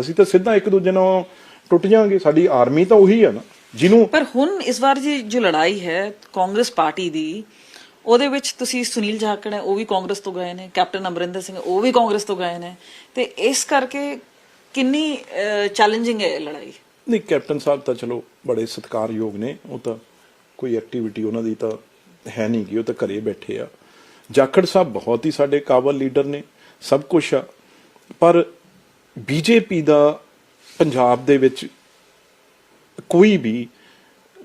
ਅਸੀਂ ਤਾਂ ਸਿੱਧਾ ਇੱਕ ਦੂਜੇ ਨਾਲ ਟੁੱਟ ਜਾਾਂਗੇ। ਸਾਡੀ ਆਰਮੀ ਤਾਂ ਉਹੀ ਆ ਨਾ। ਜਿਹਨੂੰ ਪਰ ਹੁਣ ਇਸ ਵਾਰ ਜੀ ਜੋ ਲੜਾਈ ਹੈ ਕਾਂਗਰਸ ਪਾਰਟੀ ਦੀ ਉਹਦੇ ਵਿੱਚ ਤੁਸੀਂ ਸੁਨੀਲ ਜਾਖੜ ਹੈ ਉਹ ਵੀ ਕਾਂਗਰਸ ਤੋਂ ਗਏ ਨੇ ਕੈਪਟਨ ਅਮਰਿੰਦਰ ਸਿੰਘ ਉਹ ਵੀ ਕਾਂਗਰਸ ਤੋਂ ਗਏ ਨੇ ਤੇ ਇਸ ਕਰਕੇ ਕਿੰਨੀ ਚੈਲੰਜਿੰਗ ਹੈ ਲੜਾਈ? ਨਹੀਂ ਕੈਪਟਨ ਸਾਹਿਬ ਤਾਂ ਚਲੋ ਬੜੇ ਸਤਿਕਾਰਯੋਗ ਨੇ ਉਹ ਤਾਂ ਕੋਈ ਐਕਟੀਵਿਟੀ ਉਹਨਾਂ ਦੀ ਤਾਂ ਹੈ ਨਹੀਂ ਗੀ ਉਹ ਤਾਂ ਘਰੇ ਬੈਠੇ ਆ। ਜਾਖੜ ਸਾਹਿਬ ਬਹੁਤ ਹੀ ਸਾਡੇ ਕਾਬਲ ਲੀਡਰ ਨੇ ਸਭ ਕੁਝ ਆ ਪਰ ਬੀਜੇਪੀ ਦਾ ਪੰਜਾਬ ਦੇ ਵਿੱਚ ਕੋਈ ਵੀ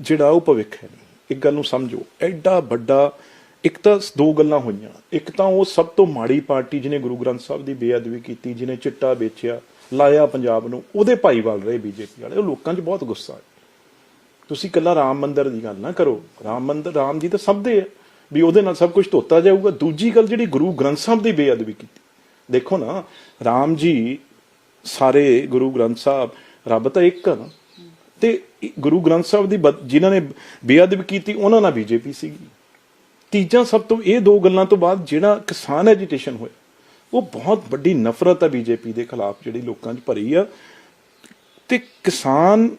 ਜਿਹੜਾ ਉਹ ਭਵਿੱਖ ਹੈ ਨਹੀਂ। ਇੱਕ ਗੱਲ ਨੂੰ ਸਮਝੋ, ਐਡਾ ਵੱਡਾ, ਇੱਕ ਤਾਂ ਦੋ ਗੱਲਾਂ ਹੋਈਆਂ। ਇੱਕ ਤਾਂ ਉਹ ਸਭ ਤੋਂ ਮਾੜੀ ਪਾਰਟੀ ਜਿਹਨੇ ਗੁਰੂ ਗ੍ਰੰਥ ਸਾਹਿਬ ਦੀ ਬੇਅਦਬੀ ਕੀਤੀ, ਜਿਹਨੇ ਚਿੱਟਾ ਵੇਚਿਆ, ਲਾਇਆ ਪੰਜਾਬ ਨੂੰ, ਉਹਦੇ ਭਾਈਵਾਲ ਰਹੇ ਬੀਜੇਪੀ ਵਾਲੇ। ਉਹ ਲੋਕਾਂ 'ਚ ਬਹੁਤ ਗੁੱਸਾ ਹੈ। ਤੁਸੀਂ ਕੱਲਾ ਰਾਮ ਮੰਦਰ ਦੀ ਗੱਲ ਨਾ ਕਰੋ। ਰਾਮ ਮੰਦਰ, ਰਾਮ ਜੀ ਤਾਂ ਸਭ ਦੇ ਆ ਵੀ ਉਹਦੇ ਨਾਲ ਸਭ ਕੁਝ ਧੋਤਾ ਜਾਊਗਾ। ਦੂਜੀ ਗੱਲ ਜਿਹੜੀ ਗੁਰੂ ਗ੍ਰੰਥ ਸਾਹਿਬ ਦੀ ਬੇਅਦਬੀ ਕੀਤੀ। ਦੇਖੋ ਨਾ, ਰਾਮ ਜੀ ਸਾਰੇ ਗੁਰੂ ਗ੍ਰੰਥ ਸਾਹਿਬ, ਰੱਬ ਤਾਂ ਇੱਕ ਆ ਨਾ। ਤੇ ਗੁਰੂ ਗ੍ਰੰਥ ਸਾਹਿਬ ਦੀ ਜਿਨ੍ਹਾਂ ਨੇ ਬੇਅਦਬੀ ਕੀਤੀ, ਉਹਨਾਂ ਨਾਲ ਬੀਜੇਪੀ ਸੀਗੀ। ਤੀਜਾ ਸਭ ਤੋਂ, ਇਹ ਦੋ ਗੱਲਾਂ ਤੋਂ ਬਾਅਦ ਜਿਹੜਾ ਕਿਸਾਨ ਐਜੀਟੇਸ਼ਨ ਹੋਇਆ, ਉਹ ਬਹੁਤ ਵੱਡੀ ਨਫ਼ਰਤ ਹੈ ਬੀਜੇਪੀ ਦੇ ਖਿਲਾਫ, ਜਿਹੜੀ ਲੋਕਾਂ 'ਚ ਭਰੀ ਆ। ਤੇ ਕਿਸਾਨ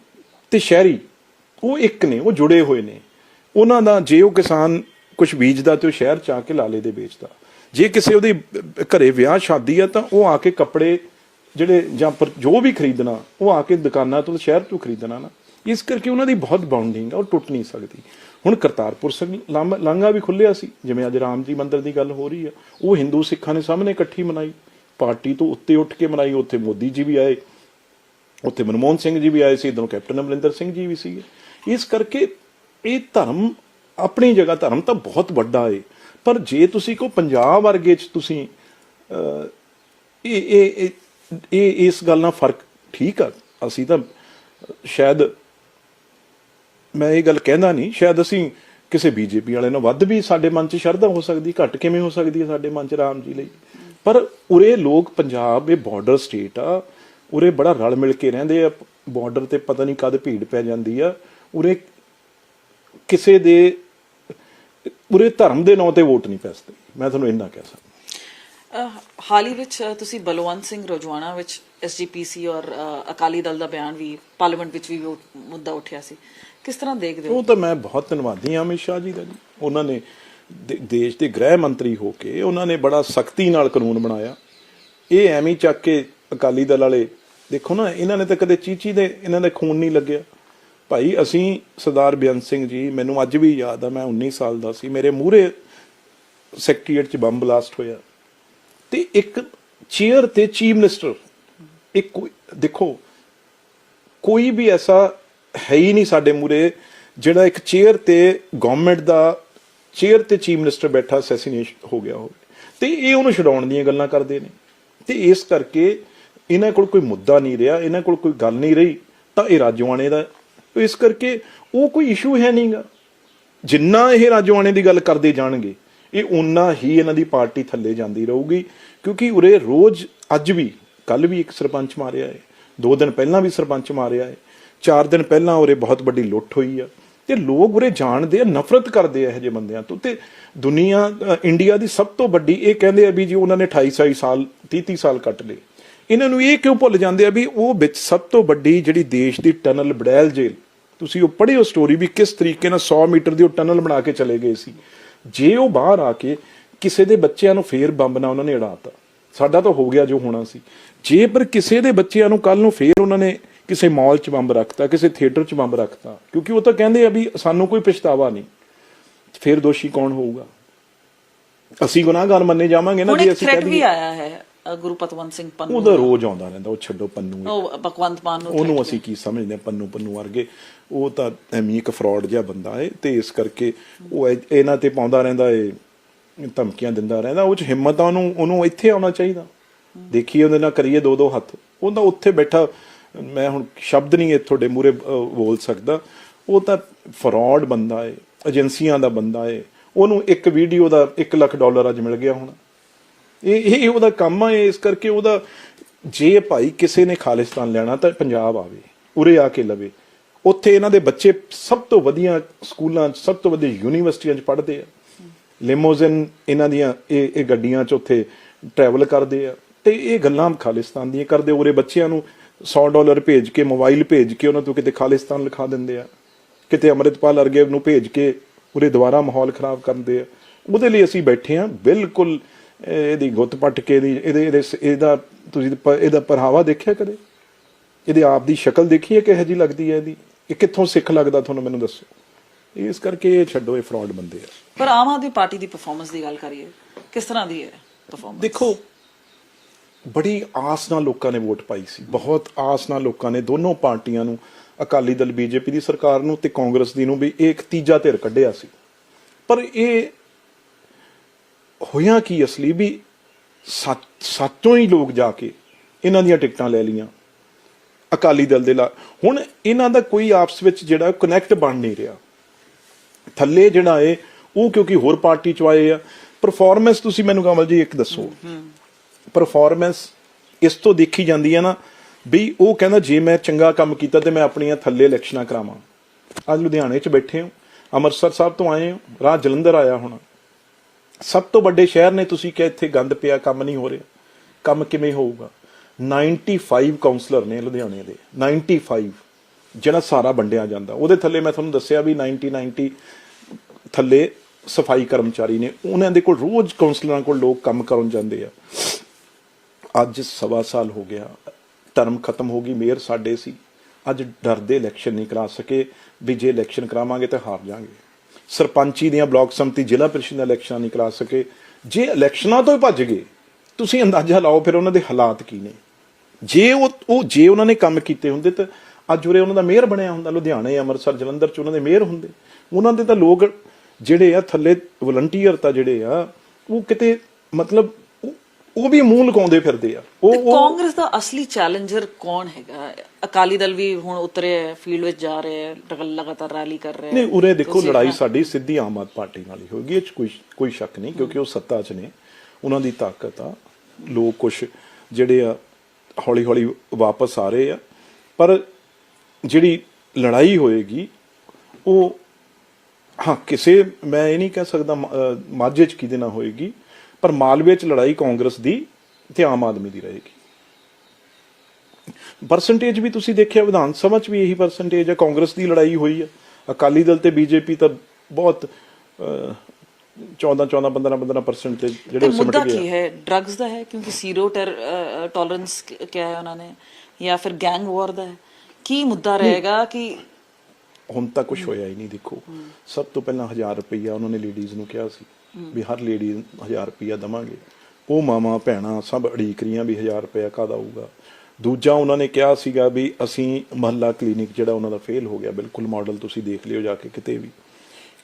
ਤੇ ਸ਼ਹਿਰੀ, ਉਹ ਇੱਕ ਨੇ, ਉਹ ਜੁੜੇ ਹੋਏ ਨੇ। ਉਹਨਾਂ ਦਾ, ਜੇ ਉਹ ਕਿਸਾਨ ਕੁਝ ਬੀਜਦਾ ਤੇ ਉਹ ਸ਼ਹਿਰ ਚ ਆ ਕੇ ਲਾਲੇ ਦੇ ਵੇਚਦਾ। ਜੇ ਕਿਸੇ ਉਹਦੇ ਘਰੇ ਵਿਆਹ ਸ਼ਾਦੀ ਆ, ਤਾਂ ਉਹ ਆ ਕੇ ਕੱਪੜੇ ਜਿਹੜੇ ਜਾਂ ਪਰ ਜੋ ਵੀ ਖਰੀਦਣਾ, ਉਹ ਆ ਕੇ ਦੁਕਾਨਾਂ ਤੋਂ ਸ਼ਹਿਰ ਤੋਂ ਖਰੀਦਣਾ ਨਾ, ਇਸ ਕਰਕੇ ਉਹਨਾਂ ਦੀ ਬਹੁਤ ਬਾਉਂਡਿੰਗ ਆ, ਉਹ ਟੁੱਟ ਨਹੀਂ ਸਕਦੀ। ਹੁਣ ਕਰਤਾਰਪੁਰ ਸਿੰਘ ਲਾਂਘ- ਲਾਂਘਾ ਵੀ ਖੁੱਲਿਆ ਸੀ, ਜਿਵੇਂ ਅੱਜ ਰਾਮ ਜੀ ਮੰਦਿਰ ਦੀ ਗੱਲ ਹੋ ਰਹੀ ਆ। ਉਹ ਹਿੰਦੂ ਸਿੱਖਾਂ ਨੇ ਸਾਹਮਣੇ ਇਕੱਠੀ ਮਨਾਈ, ਪਾਰਟੀ ਤੋਂ ਉੱਤੇ ਉੱਠ ਕੇ ਮਨਾਈ, ਉੱਥੇ ਮੋਦੀ ਜੀ ਵੀ ਆਏ, ਉੱਥੇ ਮਨਮੋਹਨ ਸਿੰਘ ਜੀ ਵੀ ਆਏ ਸੀ, ਇਧਰੋਂ ਕੈਪਟਨ ਅਮਰਿੰਦਰ ਸਿੰਘ ਜੀ ਵੀ ਸੀਗੇ। ਇਸ ਕਰਕੇ ਇਹ ਧਰਮ, ਆਪਣੀ ਜਗ੍ਹਾ ਧਰਮ ਤਾਂ ਬਹੁਤ ਵੱਡਾ ਏ। ਪਰ ਜੇ ਤੁਸੀਂ ਕੋ ਪੰਜਾਬ ਵਰਗੇ ਚ ਤੁਸੀਂ ਇਹ, ਇਹ- ਇਹ ਇਸ ਗੱਲ ਨਾਲ ਫ਼ਰਕ ਠੀਕ ਆ। ਅਸੀਂ ਤਾਂ ਸ਼ਾਇਦ ਮੈਂ ਇਹ ਗੱਲ ਕਹਿੰਦਾ ਨਹੀਂ, ਸ਼ਾਇਦ ਅਸੀਂ ਕਿਸੇ ਬੀਜੇਪੀ ਵਾਲੇ ਨਾਲ ਵੱਧ ਵੀ ਸਾਡੇ ਮਨ 'ਚ ਸ਼ਰਧਾ ਹੋ ਸਕਦੀ, ਘੱਟ ਕਿਵੇਂ ਹੋ ਸਕਦੀ ਹੈ ਸਾਡੇ ਮਨ 'ਚ ਰਾਮ ਜੀ ਲਈ। ਪਰ ਉਰੇ ਲੋਕ ਪੰਜਾਬ, ਇਹ ਬਾਰਡਰ ਸਟੇਟ ਆ, ਉਰੇ ਬੜਾ ਰਲ ਮਿਲ ਕੇ ਰਹਿੰਦੇ ਆ ਬਾਰਡਰ ਤੇ ਪਤਾ ਨਹੀਂ ਕਦ ਭੀੜ ਪੈ ਜਾਂਦੀ ਆ, ਉਰੇ ਕਿਸੇ ਦੇ, ਉਰੇ ਧਰਮ ਦੇ ਨਾਂ ਤੇ ਵੋਟ ਨਹੀਂ ਪੈਸਦੀ ਮੈਂ ਤੁਹਾਨੂੰ ਇੰਨਾ ਕਹਿ ਸਕਦਾ। ਹਾਲ ਹੀ ਵਿੱਚ ਤੁਸੀਂ ਬਲਵੰਤ ਸਿੰਘ ਰੋਜਵਾਨਾ ਵਿੱਚ ਐਸਜੀਪੀਸੀ ਔਰ ਅਕਾਲੀ ਦਲ ਦਾ ਬਿਆਨ ਵੀ, ਪਾਰਲੀਮੈਂਟ ਵਿੱਚ ਵੀ ਮੁੱਦਾ ਉੱਠਿਆ ਸੀ। ਕਿਸ ਤਰ੍ਹਾਂ ਦੇਖਦੇ ਹੋ? ਉਹ ਤਾਂ ਮੈਂ ਬਹੁਤ ਧੰਨਵਾਦੀ ਹਾਂ ਅਮਿਤ ਸ਼ਾਹ ਜੀ ਦਾ ਜੀ। ਉਹਨਾਂ ਨੇ ਦੇਸ਼ ਦੇ ਗ੍ਰਹਿ ਮੰਤਰੀ ਹੋ ਕੇ ਉਹਨਾਂ ਨੇ ਬੜਾ ਸਖਤੀ ਨਾਲ ਕਾਨੂੰਨ ਬਣਾਇਆ। ਇਹ ਐਵੇਂ ਚੱਕ ਕੇ ਅਕਾਲੀ ਦਲ ਵਾਲੇ, ਦੇਖੋ ਨਾ, ਇਹਨਾਂ ਨੇ ਤਾਂ ਕਦੇ ਚੀਚੀ ਦੇ, ਇਹਨਾਂ ਦੇ ਖੂਨ ਨਹੀਂ ਲੱਗਿਆ। ਭਾਈ, ਅਸੀਂ ਸਰਦਾਰ ਬੇਅੰਤ ਸਿੰਘ ਜੀ, ਮੈਨੂੰ ਅੱਜ ਵੀ ਯਾਦ ਆ, ਮੈਂ 19 ਸਾਲ ਦਾ ਸੀ। ਮੇਰੇ ਮੂਹਰੇ ਸੈਕਟਰੀਏਟ 'ਚ ਬੰਬ ਬਲਾਸਟ ਹੋਇਆ। ਤੇ ਇੱਕ ਚੇਅਰ ਤੇ ਚੀਫ ਮਿਨਿਸਟਰ ਇੱਕ ਦੇਖੋ, ਕੋਈ ਵੀ ਐਸਾ ਹੈ ਹੀ ਨਹੀਂ ਸਾਡੇ ਮੂਰੇ ਜਿਹੜਾ ਇੱਕ ਚੇਅਰ ਤੇ ਗਵਰਨਮੈਂਟ ਦਾ ਚੇਅਰ ਤੇ ਚੀਫ ਮਿਨਿਸਟਰ ਬੈਠਾ ਅਸੈਸੀਨੇਸ਼ਨ ਹੋ ਗਿਆ ਹੋਵੇ। ਤੇ ਇਹ ਉਹਨੂੰ ਛਡਾਉਣ ਦੀਆਂ ਗੱਲਾਂ ਕਰਦੇ ਨੇ। ਤੇ ਇਸ ਕਰਕੇ ਇਹਨਾਂ ਕੋਲ ਕੋਈ ਮੁੱਦਾ ਨਹੀਂ ਰਿਹਾ, ਇਹਨਾਂ ਕੋਲ ਕੋਈ ਗੱਲ ਨਹੀਂ ਰਹੀ, ਤਾਂ ਇਹ ਰਾਜਵਾਣੇ ਦਾ ਇਸ ਕਰਕੇ ਉਹ ਕੋਈ ਇਸ਼ੂ ਹੈ ਨਹੀਂਗਾ ਜਿੰਨਾ ਇਹ ਰਾਜਵਾਨੇ ਦੀ ਗੱਲ ਕਰਦੇ ਜਾਣਗੇ ਇਹ ਉਨਾ ਹੀ ਇਹਨਾਂ ਦੀ ਪਾਰਟੀ ਥੱਲੇ ਜਾਂਦੀ ਰਹੂਗੀ, ਕਿਉਂਕਿ ਉਰੇ ਰੋਜ਼ ਅੱਜ ਵੀ ਕੱਲ ਵੀ ਇੱਕ ਸਰਪੰਚ ਮਾਰਿਆ ਹੈ, ਦੋ ਦਿਨ ਪਹਿਲਾਂ ਵੀ ਸਰਪੰਚ ਮਾਰਿਆ ਹੈ, ਚਾਰ ਦਿਨ ਪਹਿਲਾਂ ਉਰੇ ਬਹੁਤ ਵੱਡੀ ਲੁੱਟ ਹੋਈ ਆ, ਤੇ ਲੋਕ ਉਰੇ ਜਾਣਦੇ ਆ, ਨਫ਼ਰਤ ਕਰਦੇ ਆ ਇਹੋ ਜਿਹੇ ਬੰਦਿਆਂ ਤੋਂ, ਤੇ ਦੁਨੀਆ ਇੰਡੀਆ ਦੀ ਸਭ ਤੋਂ ਵੱਡੀ ਇਹ ਕਹਿੰਦੇ ਆ ਵੀ ਜੀ ਉਹਨਾਂ ਨੇ 28 27 ਸਾਲ 30 30 ਸਾਲ ਕੱਟ ਲਏ। ਇਹਨਾਂ ਨੂੰ ਇਹ ਕਿਉਂ ਭੁੱਲ ਜਾਂਦੇ ਆ ਵੀ ਉਹ ਵਿੱਚ ਸਭ ਤੋਂ ਵੱਡੀ ਜਿਹੜੀ ਦੇਸ਼ ਦੀ ਟਨਲ ਬੜੈਲ ਜੇਲ੍ਹ, ਤੁਸੀਂ ਉਹ ਪੜ੍ਹਿਓ ਸਟੋਰੀ ਵੀ ਕਿਸ ਤਰੀਕੇ ਨਾਲ 100 ਮੀਟਰ ਦੀ ਉਹ ਟਨਲ ਬਣਾ ਕੇ ਚਲੇ ਗਏ ਸੀ। ਜੇ ਉਹ ਬਾਹਰ ਆ ਕੇ ਕਿਸੇ ਦੇ ਬੱਚਿਆਂ ਨੂੰ ਫੇਰ ਬੰਬ ਨਾਲ ਉਹਨਾਂ ਨੇ ਉਡਾਤਾ ਸਾਡਾ ਤਾਂ ਹੋ ਗਿਆ ਜੋ ਹੋਣਾ ਸੀ। ਜੇ ਪਰ ਕਿਸੇ ਦੇ ਬੱਚਿਆਂ ਨੂੰ ਕੱਲ ਨੂੰ ਫੇਰ ਉਹਨਾਂ ਨੇ ਕਿਸੇ ਮਾਲ 'ਚ ਬੰਬ ਰੱਖਤਾ ਕਿਸੇ ਥੀਏਟਰ 'ਚ ਬੰਬ ਰੱਖਤਾ ਕਿਉਂਕਿ ਉਹ ਤਾਂ ਕਹਿੰਦੇ ਆ ਵੀ ਸਾਨੂੰ ਕੋਈ ਪਛਤਾਵਾ ਨਹੀਂ ਫਿਰ ਦੋਸ਼ੀ ਕੌਣ ਹੋਊਗਾ? ਅਸੀਂ ਗੁਨਾਹਗਾਰ ਮੰਨੇ ਜਾਵਾਂਗੇ ਨਾ ਜੇ ਅਸੀਂ ਕਹਿ ਥ੍ਰੈਟ ਵੀ ਆਇਆ ਹੈ। ਗੁਰੂ ਪਤਵੰਤ ਸਿੰਘ ਪੰਨੂ ਉਹਦਾ ਰੋਜ਼ ਆਉਂਦਾ ਰਹਿੰਦਾ ਉਹ ਛੱਡੋ ਪੰਨੂ ਉਹ ਭਗਵੰਤ ਮਾਨ ਨੂੰ ਉਹਨੂੰ ਅਸੀਂ ਕੀ। ਸਮਝਦੇ ਪੰਨੂ ਪੰਨੂ ਵਰਗੇ? ਉਹ ਤਾਂ ਐਵੇਂ ਇੱਕ ਫਰਾਡ ਜਿਹਾ ਬੰਦਾ ਹੈ ਤੇ ਇਸ ਕਰਕੇ ਉਹ ਇਹ- ਇਹਨਾਂ ਤੇ ਪਾਉਂਦਾ ਰਹਿੰਦਾ ਏ ਧਮਕੀਆਂ ਦਿੰਦਾ ਰਹਿੰਦਾ ਉਹ ਚ ਹਿੰਮਤ ਆ ਉਹਨੂੰ ਉਹਨੂੰ ਇੱਥੇ ਆਉਣਾ ਚਾਹੀਦਾ। ਦੇਖੀਏ ਉਹਦੇ ਨਾਲ ਕਰੀਏ ਦੋ ਦੋ ਹੱਥ। ਉਹ ਤਾਂ ਉੱਥੇ ਬੈਠਾ ਮੈਂ ਹੁਣ ਸ਼ਬਦ ਨਹੀਂ ਇਹ ਤੁਹਾਡੇ ਮੂਰੇ ਬੋਲ ਸਕਦਾ। ਉਹ ਤਾਂ ਫਰਾਡ ਬੰਦਾ ਏ ਏਜੰਸੀਆਂ ਦਾ ਬੰਦਾ ਏ ਉਹਨੂੰ ਇੱਕ ਵੀਡੀਓ ਦਾ 1 ਲੱਖ ਡਾਲਰ ਅੱਜ ਮਿਲ ਗਿਆ ਹੁਣ। ਇਹ ਇਹ ਉਹਦਾ ਕੰਮ ਆ, ਇਸ ਕਰਕੇ ਉਹਦਾ ਜੇ ਭਾਈ ਕਿਸੇ ਨੇ ਖਾਲਿਸਤਾਨ ਲੈਣਾ ਤਾਂ ਪੰਜਾਬ ਆਵੇ, ਉਰੇ ਆ ਕੇ ਲਵੇ। ਉੱਥੇ ਇਹਨਾਂ ਦੇ ਬੱਚੇ ਸਭ ਤੋਂ ਵਧੀਆ ਸਕੂਲਾਂ 'ਚ, ਸਭ ਤੋਂ ਵਧੀਆ ਯੂਨੀਵਰਸਿਟੀਆਂ 'ਚ ਪੜ੍ਹਦੇ ਆ। ਲਿਮੋਜ਼ਿਨ ਇਹਨਾਂ ਦੀਆਂ, ਇਹ ਇਹ ਗੱਡੀਆਂ 'ਚ ਉੱਥੇ ਟਰੈਵਲ ਕਰਦੇ ਆ। ਤੇ ਇਹ ਗੱਲਾਂ ਖਾਲਿਸਤਾਨ ਦੀਆਂ ਕਰਦੇ, ਉਰੇ ਬੱਚਿਆਂ ਨੂੰ 100 ਡਾਲਰ ਭੇਜ ਕੇ, ਮੋਬਾਈਲ ਭੇਜ ਕੇ ਉਹਨਾਂ ਤੋਂ ਕਿਤੇ ਖਾਲਿਸਤਾਨ ਲਿਖਾ ਦਿੰਦੇ ਆ। ਕਿਤੇ ਅੰਮ੍ਰਿਤਪਾਲ ਅਰਗੇ ਨੂੰ ਭੇਜ ਕੇ ਉਰੇ ਦੁਬਾਰਾ ਮਾਹੌਲ ਖਰਾਬ ਕਰਦੇ ਆ। ਉਹਦੇ ਲਈ ਅਸੀਂ ਬੈਠੇ ਆ, ਬਿਲਕੁਲ ਇਹਦੀ ਗੁੱਤ ਪੱਟ ਕੇ ਇਹਦੀ ਇਹਦੇ ਇਹਦੇ ਇਹਦਾ ਤੁਸੀਂ ਇਹਦਾ ਪਹਿਰਾਵਾ ਦੇਖਿਆ ਕਦੇ? ਇਹਦੀ ਆਪ ਦੀ ਸ਼ਕਲ ਦੇਖੀ ਹੈ ਕਿਹੋ ਜੀ ਲੱਗਦੀ ਹੈ ਇਹਦੀ? ਇਹ ਕਿੱਥੋਂ ਸਿੱਖ ਲੱਗਦਾ ਤੁਹਾਨੂੰ ਮੈਨੂੰ ਦੱਸੋ? ਇਸ ਕਰਕੇ ਇਹ ਛੱਡੋ ਇਹ ਫਰਾਡ ਬੰਦੇ ਆ। ਪਰ ਆਮ ਆਦਮੀ ਪਾਰਟੀ ਦੀ ਪਰਫਾਰਮੈਂਸ ਦੀ ਗੱਲ ਕਰੀਏ ਕਿਸ ਤਰ੍ਹਾਂ ਦੀ ਹੈ ਪਰਫਾਰਮੈਂਸ ਦੇਖੋ ਬੜੀ ਆਸ ਨਾਲ ਲੋਕਾਂ ਨੇ ਵੋਟ ਪਾਈ ਸੀ। ਬਹੁਤ ਆਸ ਨਾਲ ਲੋਕਾਂ ਨੇ ਦੋਨੋਂ ਪਾਰਟੀਆਂ ਨੂੰ ਅਕਾਲੀ ਦਲ ਬੀਜੇਪੀ ਦੀ ਸਰਕਾਰ ਨੂੰ ਤੇ ਕਾਂਗਰਸ ਦੀ ਨੂੰ ਵੀ ਇੱਕ ਤੀਜਾ ਧਿਰ ਕੱਢਿਆ ਸੀ। ਪਰ ਇਹ ਹੋਇਆ ਕੀ ਅਸਲੀ? ਵੀ ਸੱਚ- ਸੱਚੋਂ ਹੀ ਲੋਕ ਜਾ ਕੇ ਇਹਨਾਂ ਦੀਆਂ ਟਿਕਟਾਂ ਲੈ ਲੀਆਂ ਅਕਾਲੀ ਦਲ ਦੇ ਲਾ ਹੁਣ ਇਹਨਾਂ ਦਾ ਕੋਈ ਆਪਸ ਵਿੱਚ ਜਿਹੜਾ ਕਨੈਕਟ ਬਣ ਨਹੀਂ ਰਿਹਾ। ਥੱਲੇ ਜਿਹੜਾ ਏ, ਉਹ ਕਿਉਂਕਿ ਹੋਰ ਪਾਰਟੀ ਚ ਆਏ ਆ। ਪਰਫਾਰਮੈਂਸ ਤੁਸੀਂ ਮੈਨੂੰ ਕਮਲ ਜੀ ਇੱਕ ਦੱਸੋ। ਪਰਫਾਰਮੈਂਸ ਇਸ ਤੋਂ ਦੇਖੀ ਜਾਂਦੀ ਹੈ ਨਾ ਵੀ ਉਹ ਕਹਿੰਦਾ ਜੇ ਮੈਂ ਚੰਗਾ ਕੰਮ ਕੀਤਾ ਤੇ ਮੈਂ ਆਪਣੀਆਂ ਥੱਲੇ ਇਲੈਕਸ਼ਨਾਂ ਕਰਾਵਾਂ। ਅੱਜ ਲੁਧਿਆਣੇ 'ਚ ਬੈਠੇ ਹਾਂ। ਅੰਮ੍ਰਿਤਸਰ ਸਾਹਿਬ ਤੋਂ ਆਏ ਹਾਂ। ਰਾਹ ਜਲੰਧਰ ਆਇਆ ਹੁਣ। ਸਭ ਤੋਂ ਵੱਡੇ ਸ਼ਹਿਰ ਨੇ ਤੁਸੀਂ ਕਿਹਾ ਇੱਥੇ ਗੰਦ ਪਿਆ, ਕੰਮ ਨਹੀਂ ਹੋ ਰਿਹਾ। ਕੰਮ ਕਿਵੇਂ ਹੋਊਗਾ? 95 ਕਾਉਂਸਲਰ ਨੇ ਲੁਧਿਆਣੇ ਦੇ। 95 ਜਿਹੜਾ ਸਾਰਾ ਵੰਡਿਆ ਜਾਂਦਾ। ਉਹਦੇ ਥੱਲੇ ਮੈਂ ਤੁਹਾਨੂੰ ਦੱਸਿਆ ਵੀ 90 90 ਥੱਲੇ ਸਫ਼ਾਈ ਕਰਮਚਾਰੀ ਨੇ। ਉਹਨਾਂ ਦੇ ਕੋਲ ਰੋਜ਼ ਕਾਉਂਸਲਰਾਂ ਕੋਲ ਲੋਕ ਕੰਮ ਕਰਨ ਜਾਂਦੇ ਆ। ਅੱਜ ਸਵਾ ਸਾਲ ਹੋ ਗਿਆ। ਟਰਮ ਖਤਮ ਹੋ ਗਈ। ਮੇਅਰ ਸਾਡੇ ਸੀ। ਅੱਜ ਡਰਦੇ ਇਲੈਕਸ਼ਨ ਨਹੀਂ ਕਰਾ ਸਕੇ। ਵੀ ਜੇ ਇਲੈਕਸ਼ਨ ਕਰਾਵਾਂਗੇ ਤਾਂ ਹਾਰ ਜਾਾਂਗੇ। ਸਰਪੰਚੀ ਦੀਆਂ ਬਲਾਕ ਸੰਮਤੀ ਜ਼ਿਲ੍ਹਾ ਪ੍ਰੀਸ਼ਦ ਦੀਆਂ ਇਲੈਕਸ਼ਨਾਂ ਨਹੀਂ ਕਰਾ ਸਕੇ। ਜੇ ਇਲੈਕਸ਼ਨਾਂ ਤੋਂ ਹੀ ਭੱਜ ਗਏ, ਤੁਸੀਂ ਅੰਦਾਜ਼ਾ ਲਾਓ ਫਿਰ ਉਹਨਾਂ ਦੇ ਹਾਲਾਤ ਕੀ ਨੇ। ਜੇ ਉਹ ਉਹ, ਜੇ ਉਹਨਾਂ ਨੇ ਕੰਮ ਕੀਤੇ ਹੁੰਦੇ ਤਾਂ ਅੱਜ ਉਰੇ ਉਹਨਾਂ ਦਾ ਮੇਅਰ ਬਣਿਆ ਹੁੰਦਾ, ਲੁਧਿਆਣੇ, ਅੰਮ੍ਰਿਤਸਰ, ਜਲੰਧਰ ਚ ਉਹਨਾਂ ਦੇ ਮੇਅਰ ਹੁੰਦੇ। ਉਹਨਾਂ ਦੇ ਤਾਂ ਲੋਕ ਜਿਹੜੇ ਆ, ਥੱਲੇ ਵਲੰਟੀਅਰ ਤਾਂ ਜਿਹੜੇ ਆ, ਉਹ ਕਿਤੇ ਮਤਲਬ ਉਹ- ਵੀ ਮੂੰਹ ਲਗਾਉਂਦੇ ਫਿਰਦੇ ਆ। ਉਹ ਕਾਂਗਰਸ ਦਾ ਅਸਲੀ ਚੈਲੰਜਰ ਕੌਣ ਹੈਗਾ? ਅਕਾਲੀ ਦਲ ਵੀ ਹੁਣ ਉਤਰੇ ਫੀਲਡ ਵਿੱਚ ਜਾ ਰਹੇ ਹੈ ਲਗ- ਲਗਾਤਾਰ ਰੈਲੀ ਕਰ ਰਹੇ ਹੈ ਨਹੀਂ ਉਰੇ ਦੇਖੋ ਲੜਾਈ ਸਾਡੀ ਸਿੱਧੀ ਆਮ ਆਦਮੀ ਪਾਰਟੀ ਨਾਲ ਹੀ ਹੋਗੀ ਇਹ 'ਚ ਕੋਈ ਕੋਈ ਸ਼ੱਕ ਨਹੀਂ ਕਿਉਂਕਿ ਉਹ ਸੱਤਾ 'ਚ ਨੇ। ਉਹਨਾਂ ਦੀ ਤਾਕਤ ਆ। ਲੋਕ ਕੁਝ ਜਿਹੜੇ ਆ ਹੌਲੀ ਹੌਲੀ ਵਾਪਸ ਆ ਰਹੇ ਆ। ਪਰ ਜਿਹੜੀ ਲੜਾਈ ਹੋਏਗੀ ਉਹ ਹਾਂ ਕਿਸੇ ਮੈਂ ਇਹ ਨਹੀਂ ਕਹਿ ਸਕਦਾ ਮਾਝੇ 'ਚ ਕਿਹਦੇ ਨਾਲ ਹੋਏਗੀ। ਪਰ ਮਾਲਵੇ 'ਚ ਲੜਾਈ ਕਾਂਗਰਸ ਦੀ ਤੇ ਆਮ ਆਦਮੀ ਦੀ ਰਹੇਗੀ। ਪਰਸੈਂਟੇਜ ਵੀ ਤੁਸੀਂ ਦੇਖਿਆ ਵਿਧਾਨ ਸਭਾ 'ਚ ਵੀ ਇਹੀ ਪਰਸੈਂਟੇਜ ਹੈ ਕਾਂਗਰਸ ਦੀ ਲੜਾਈ ਹੋਈ ਹੈ। ਅਕਾਲੀ ਦਲ ਤੇ ਬੀਜੇਪੀ ਤਾਂ ਬਹੁਤ 14 14 15 15% ਤੇ ਤੇ ਜਿਹੜੇ ਸਿਮਟ ਮੁੱਦਾ ਕੀ। ਹੈ? ਡਰੱਗਸ ਦਾ ਹੈ? ਕਿਉਂਕਿ ਜ਼ੀਰੋ ਟੋਲਰੈਂਸ ਕਿਹਾ ਹੈ ਉਹਨਾਂ ਨੇ। ਜਾਂ ਫਿਰ ਗੈਂਗ ਵਾਰ ਦਾ ਹੈ? ਕੀ ਮੁੱਦਾ ਰਹੇਗਾ ਕਿ ਹੁਣ ਤਾਂ ਕੁਝ ਹੋਇਆ ਹੀ ਨਹੀਂ ਦੇਖੋ। ਸਭ ਤੋਂ ਪਹਿਲਾਂ 1000 ਰੁਪਈਆ ਉਹਨਾਂ ਨੇ ਲੇਡੀਜ਼ ਨੂੰ ਕਿਹਾ ਸੀ। ਵੀ ਹਰ ਲੇਡੀ 1000 ਰੁਪਈਆ ਦਵਾਂਗੇ। ਉਹ ਮਾਵਾਂ, ਭੈਣਾਂ ਸਭ ਅੜੀਕ ਰਹੀਆਂ ਵੀ 1000 ਰੁਪਇਆ ਕਾਹਦਾ ਆਊਗਾ ਦੂਜਾ ਉਹਨਾਂ ਨੇ ਕਿਹਾ ਸੀਗਾ ਵੀ ਅਸੀਂ ਮਹੱਲਾ ਕਲੀਨਿਕ ਜਿਹੜਾ ਉਹਨਾਂ ਦਾ ਫੇਲ ਹੋ ਗਿਆ, ਬਿਲਕੁਲ ਮਾਡਲ ਤੁਸੀਂ ਦੇਖ ਲਿਓ ਜਾ ਕੇ ਕਿਤੇ ਵੀ।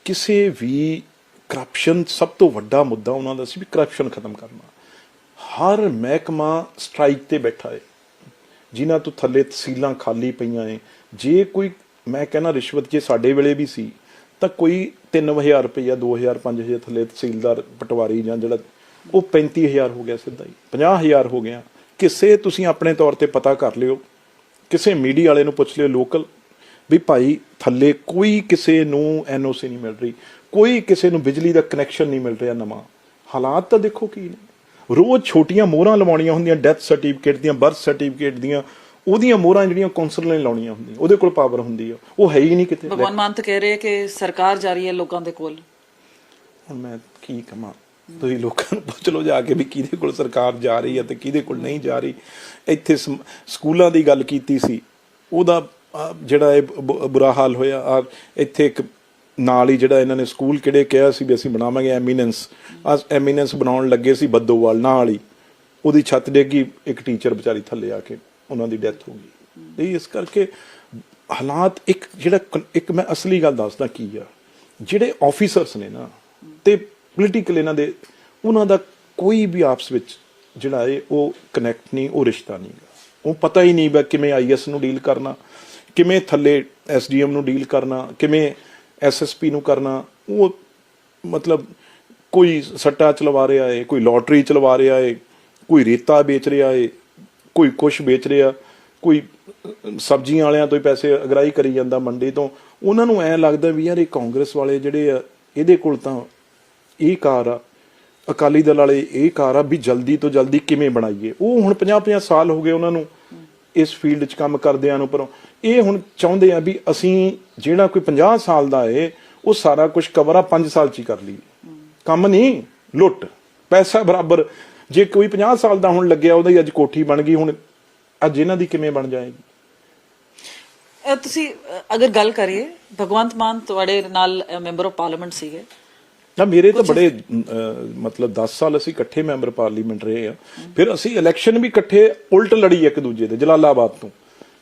ਕਿਸੇ ਵੀ ਕਰਪਸ਼ਨ ਸਭ ਤੋਂ ਵੱਡਾ ਮੁੱਦਾ ਉਹਨਾਂ ਦਾ ਸੀ ਵੀ ਕਰਪਸ਼ਨ ਖਤਮ ਕਰਨਾ। ਹਰ ਮਹਿਕਮਾ ਸਟ੍ਰਾਈਕ ਤੇ ਬੈਠਾ ਹੈ ਜਿਨ੍ਹਾਂ ਤੋਂ ਥੱਲੇ ਤਸੀਲਾਂ ਖਾਲੀ ਪਈਆਂ ਏ। ਜੇ ਕੋਈ, ਮੈਂ ਕਹਿੰਦਾ ਰਿਸ਼ਵਤ ਜੇ ਸਾਡੇ ਵੇਲੇ ਵੀ ਸੀ ਤਾਂ ਕੋਈ 3000 ਰੁਪਇਆ 2000 5000 ਥੱਲੇ ਤਹਿਸੀਲਦਾਰ, ਪਟਵਾਰੀ ਜਾਂ ਜਿਹੜਾ, ਉਹ 35000 ਹੋ ਗਿਆ ਸਿੱਧਾ ਹੀ 50000 ਹੋ ਗਿਆ। ਕਿਸੇ ਤੁਸੀਂ ਆਪਣੇ ਤੌਰ ਤੇ ਪਤਾ ਕਰ ਲਿਓ, ਕਿਸੇ ਮੀਡੀਆ ਵਾਲੇ ਨੂੰ ਪੁੱਛ ਲਿਓ ਲੋਕਲ, ਵੀ ਭਾਈ ਥੱਲੇ ਕੋਈ ਕਿਸੇ ਨੂੰ ਐਨਓਸੀ ਨਹੀਂ ਮਿਲ ਰਹੀ, ਕੋਈ ਕਿਸੇ ਨੂੰ ਬਿਜਲੀ ਦਾ ਕਨੈਕਸ਼ਨ ਨਹੀਂ ਮਿਲ ਰਿਹਾ ਨਵਾਂ। ਹਾਲਾਤ ਤਾਂ ਦੇਖੋ ਕੀ ਨੇ। ਰੋਜ਼ ਛੋਟੀਆਂ ਮੋਹਰਾਂ ਲਵਾਉਣੀਆਂ ਹੁੰਦੀਆਂ ਡੈਥ ਸਰਟੀਫਿਕੇਟ ਦੀਆਂ ਬਰਥ ਸਰਟੀਫਿਕੇਟ ਦੀਆਂ ਉਹਦੀਆਂ ਮੋਹਰਾਂ ਜਿਹੜੀਆਂ ਕੌਂਸਲ ਨੇ ਲਾਉਣੀਆਂ ਹੁੰਦੀਆਂ ਉਹਦੇ ਕੋਲ ਪਾਵਰ ਹੁੰਦੀ ਆ। ਉਹ ਹੈ ਹੀ ਨਹੀਂ ਕਿਤੇ। ਭਗਵਾਨ ਮਾਨ ਤਾਂ ਕਹਿ ਰਹੇ ਕਿ ਸਰਕਾਰ ਜਾ ਰਹੀ ਹੈ ਲੋਕਾਂ ਦੇ ਕੋਲ। ਹੁਣ ਮੈਂ ਕੀ ਕਹਾਂ? ਤੁਸੀਂ ਲੋਕਾਂ ਨੂੰ ਪੁੱਛ ਲਓ ਜਾ ਕੇ ਵੀ ਕਿਹਦੇ ਕੋਲ ਸਰਕਾਰ ਜਾ ਰਹੀ ਹੈ ਤੇ ਕਿਹਦੇ ਕੋਲ ਨਹੀਂ ਜਾ ਰਹੀ। ਇੱਥੇ ਸਕੂਲਾਂ ਦੀ ਗੱਲ ਕੀਤੀ ਸੀ। ਉਹਦਾ ਜਿਹੜਾ ਇਹ ਬੁਰਾ ਹਾਲ ਹੋਇਆ। ਆ ਇੱਥੇ ਇੱਕ ਨਾਲ ਹੀ ਜਿਹੜਾ ਇਹਨਾਂ ਨੇ ਸਕੂਲ ਕਿਹੜੇ ਕਿਹਾ ਸੀ ਵੀ ਅਸੀਂ ਬਣਾਵਾਂਗੇ ਐਮੀਨੈਂਸ। ਆ ਐਮੀਨੈਂਸ ਬਣਾਉਣ ਲੱਗੇ ਸੀ ਬੱਦੋਵਾਲ ਨਾਲ ਹੀ। ਉਹਦੀ ਛੱਤ ਡੇਗੀ ਇੱਕ ਟੀਚਰ ਵਿਚਾਰੀ ਥੱਲੇ ਆ ਕੇ। ਉਹਨਾਂ ਦੀ ਡੈਥ ਹੋ ਗਈ। ਤੇ ਇਸ ਕਰਕੇ ਹਾਲਾਤ ਇੱਕ ਜਿਹੜਾ ਕਨ- ਇੱਕ ਮੈਂ ਅਸਲੀ ਗੱਲ ਦੱਸਦਾ ਕੀ ਆ, ਜਿਹੜੇ ਆਫੀਸਰਸ ਨੇ ਨਾ, ਤੇ ਪੋਲੀਟੀਕਲ ਇਹਨਾਂ ਦੇ, ਉਹਨਾਂ ਦਾ ਕੋਈ ਵੀ ਆਪਸ ਵਿੱਚ ਜਿਹੜਾ ਹੈ ਉਹ ਕਨੈਕਟ ਨਹੀਂ, ਉਹ ਰਿਸ਼ਤਾ ਨਹੀਂ ਗਾ। ਉਹ ਪਤਾ ਹੀ ਨਹੀਂ ਬਾ ਕਿਵੇਂ ਆਈਐਸ ਨੂੰ ਡੀਲ ਕਰਨਾ, ਕਿਵੇਂ ਥੱਲੇ ਐਸਡੀਐਮ ਨੂੰ ਡੀਲ ਕਰਨਾ, ਕਿਵੇਂ ਐਸਐਸਪੀ ਨੂੰ ਕਰਨਾ, ਉਹ ਮਤਲਬ ਕੋਈ ਸੱਟਾ ਚਲਵਾ ਰਿਹਾ ਹੈ ਕੋਈ ਲੋਟਰੀ ਚਲਵਾ ਰਿਹਾ ਏ, ਕੋਈ ਰੇਤਾ ਵੇਚ ਰਿਹਾ ਏ ਕੋਈ ਕੁਛ ਵੇਚ ਰਿਹਾ, ਕੋਈ ਸਬਜ਼ੀਆਂ ਵਾਲਿਆਂ ਤੋਂ ਹੀ ਪੈਸੇ ਅਗਰਾਈ ਕਰੀ ਜਾਂਦਾ ਮੰਡੀ ਤੋਂ। ਉਹਨਾਂ ਨੂੰ ਐ ਲੱਗਦਾ ਵੀ ਯਾਰ ਇਹ ਕਾਂਗਰਸ ਵਾਲੇ ਜਿਹੜੇ ਆ, ਇਹਦੇ ਕੋਲ ਤਾਂ ਇਹ ਕਾਰ ਆ, ਅਕਾਲੀ ਦਲ ਵਾਲੇ ਇਹ ਕਾਰ ਆ ਵੀ ਜਲਦੀ ਤੋਂ ਜਲਦੀ ਕਿਵੇਂ ਬਣਾਈਏ। ਉਹ ਹੁਣ 50-50 ਸਾਲ ਹੋ ਗਏ ਉਹਨਾਂ ਨੂੰ ਇਸ ਫੀਲਡ 'ਚ ਕੰਮ ਕਰਦਿਆਂ ਨੂੰ ਪਰੋਂ। ਇਹ ਹੁਣ ਚਾਹੁੰਦੇ ਆ ਵੀ ਅਸੀਂ ਜਿਹੜਾ ਕੋਈ 50 ਸਾਲ ਦਾ ਏ, ਉਹ ਸਾਰਾ ਕੁਝ ਕਵਰ ਆ 5 ਸਾਲ 'ਚ ਹੀ ਕਰ ਲਈਏ। ਕੰਮ ਨਹੀਂ, ਲੁੱਟ, ਪੈਸਾ ਬਰਾਬਰ ਜੇ ਕੋਈ 50 ਸਾਲ ਦਾ ਹੁਣ ਲੱਗਿਆ ਉਹਦਾ ਹੀ ਅੱਜ ਕੋਠੀ ਬਣ ਗਈ ਹੁਣ ਅੱਜ ਇਹਨਾਂ ਦੀ ਕਿਵੇਂ ਬਣ ਜਾਏਗੀ? ਤੁਸੀਂ ਅਗਰ ਗੱਲ ਕਰੀਏ ਭਗਵੰਤ ਮਾਨ ਤੁਹਾਡੇ ਨਾਲ ਮੈਂਬਰ ਆਫ ਪਾਰਲੀਮੈਂਟ ਸੀਗੇ। ਨਾ ਮੇਰੇ ਤਾਂ ਬੜੇ ਮਤਲਬ 10 ਸਾਲ ਅਸੀਂ ਇਕੱਠੇ ਮੈਂਬਰ ਪਾਰਲੀਮੈਂਟ ਰਹੇ ਆ ਫਿਰ ਅਸੀਂ ਇਲੈਕਸ਼ਨ ਵੀ ਇਕੱਠੇ ਉਲਟ ਲੜੀ ਇੱਕ ਦੂਜੇ ਦੇ ਜਲਾਲਾਬਾਦ ਤੋਂ।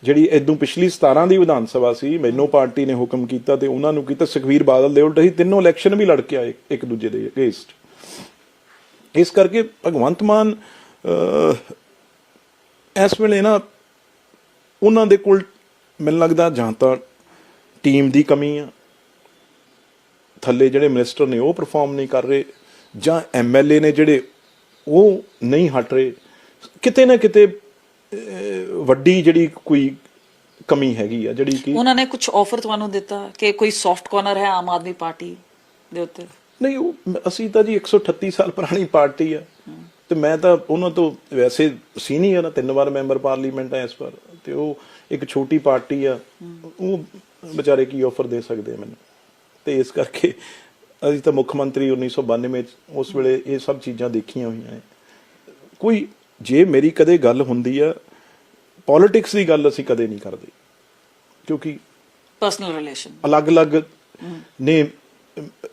ਜਿਹੜੀ ਇਦੋਂ ਪਿਛਲੀ 17 ਦੀ ਵਿਧਾਨ ਸਭਾ ਸੀ ਮੈਨੂੰ ਪਾਰਟੀ ਨੇ ਹੁਕਮ ਕੀਤਾ ਤੇ ਉਹਨਾਂ ਨੂੰ ਕੀਤਾ ਸੁਖਵੀਰ ਬਾਦਲ ਦੇ ਉਲਟ ਅਸੀਂ ਤਿੰਨੋਂ ਇਲੈਕਸ਼ਨ ਵੀ ਲੜ ਕੇ ਆਏ ਇੱਕ ਦੂਜੇ ਦੇ ਅਗੇਂਸਟ ਇਸ ਕਰਕੇ ਭਗਵੰਤ ਮਾਨ ਇਸ ਵੇਲੇ ਨਾ ਉਹਨਾਂ ਦੇ ਕੋਲ ਮੈਨੂੰ ਲੱਗਦਾ ਜਾਂ ਤਾਂ ਟੀਮ ਦੀ ਕਮੀ ਆ। ਥੱਲੇ ਜਿਹੜੇ ਮਿਨਿਸਟਰ ਨੇ ਉਹ ਪਰਫਾਰਮ ਨਹੀਂ ਕਰ ਰਹੇ ਜਾਂ ਐਮਐਲਏ ਨੇ ਜਿਹੜੇ ਉਹ ਨਹੀਂ ਹਟ ਰਹੇ। ਕਿਤੇ ਨਾ ਕਿਤੇ ਵੱਡੀ ਜਿਹੜੀ ਕੋਈ ਕਮੀ ਹੈਗੀ ਆ, ਜਿਹੜੀ ਕਿ ਉਹਨਾਂ ਨੇ ਕੁਝ ਆਫਰ ਤੁਹਾਨੂੰ ਦਿੱਤਾ ਕਿ ਕੋਈ ਸੌਫਟ ਕਾਰਨਰ ਹੈ ਆਮ ਆਦਮੀ ਪਾਰਟੀ ਦੇ ਉੱਤੇ? ਨਹੀਂ ਉਹ ਅਸੀਂ ਤਾਂ ਜੀ 138 ਸਾਲ ਪੁਰਾਣੀ ਪਾਰਟੀ ਆ। ਤੇ ਮੈਂ ਤਾਂ ਉਹਨਾਂ ਤੋਂ ਵੈਸੇ ਸੀਨੀਅਰ ਆ ਤਿੰਨ ਵਾਰ ਮੈਂਬਰ ਪਾਰਲੀਮੈਂਟ ਆ ਇਸ ਵਾਰ। ਤੇ ਉਹ ਇੱਕ ਛੋਟੀ ਪਾਰਟੀ ਆ। ਉਹ ਵਿਚਾਰੇ ਕੀ ਆਫਰ ਦੇ ਸਕਦੇ ਆ ਮੈਨੂੰ? ਤੇ ਇਸ ਕਰਕੇ ਅਸੀਂ ਤਾਂ ਮੁੱਖ ਮੰਤਰੀ 1992 ਚ ਉਸ ਵੇਲੇ ਇਹ ਸਭ ਚੀਜ਼ਾਂ ਦੇਖੀਆਂ ਹੋਈਆਂ ਹੈ ਕੋਈ ਜੇ ਮੇਰੀ ਕਦੇ ਗੱਲ ਹੁੰਦੀ ਆ ਪੋਲਿਟਿਕਸ ਦੀ ਗੱਲ ਅਸੀਂ ਕਦੇ ਨਹੀਂ ਕਰਦੇ। ਕਿਉਂਕਿ ਪਰਸਨਲ ਰਿਲੇਸ਼ਨ ਅਲੱਗ-ਅਲੱਗ ਨੇ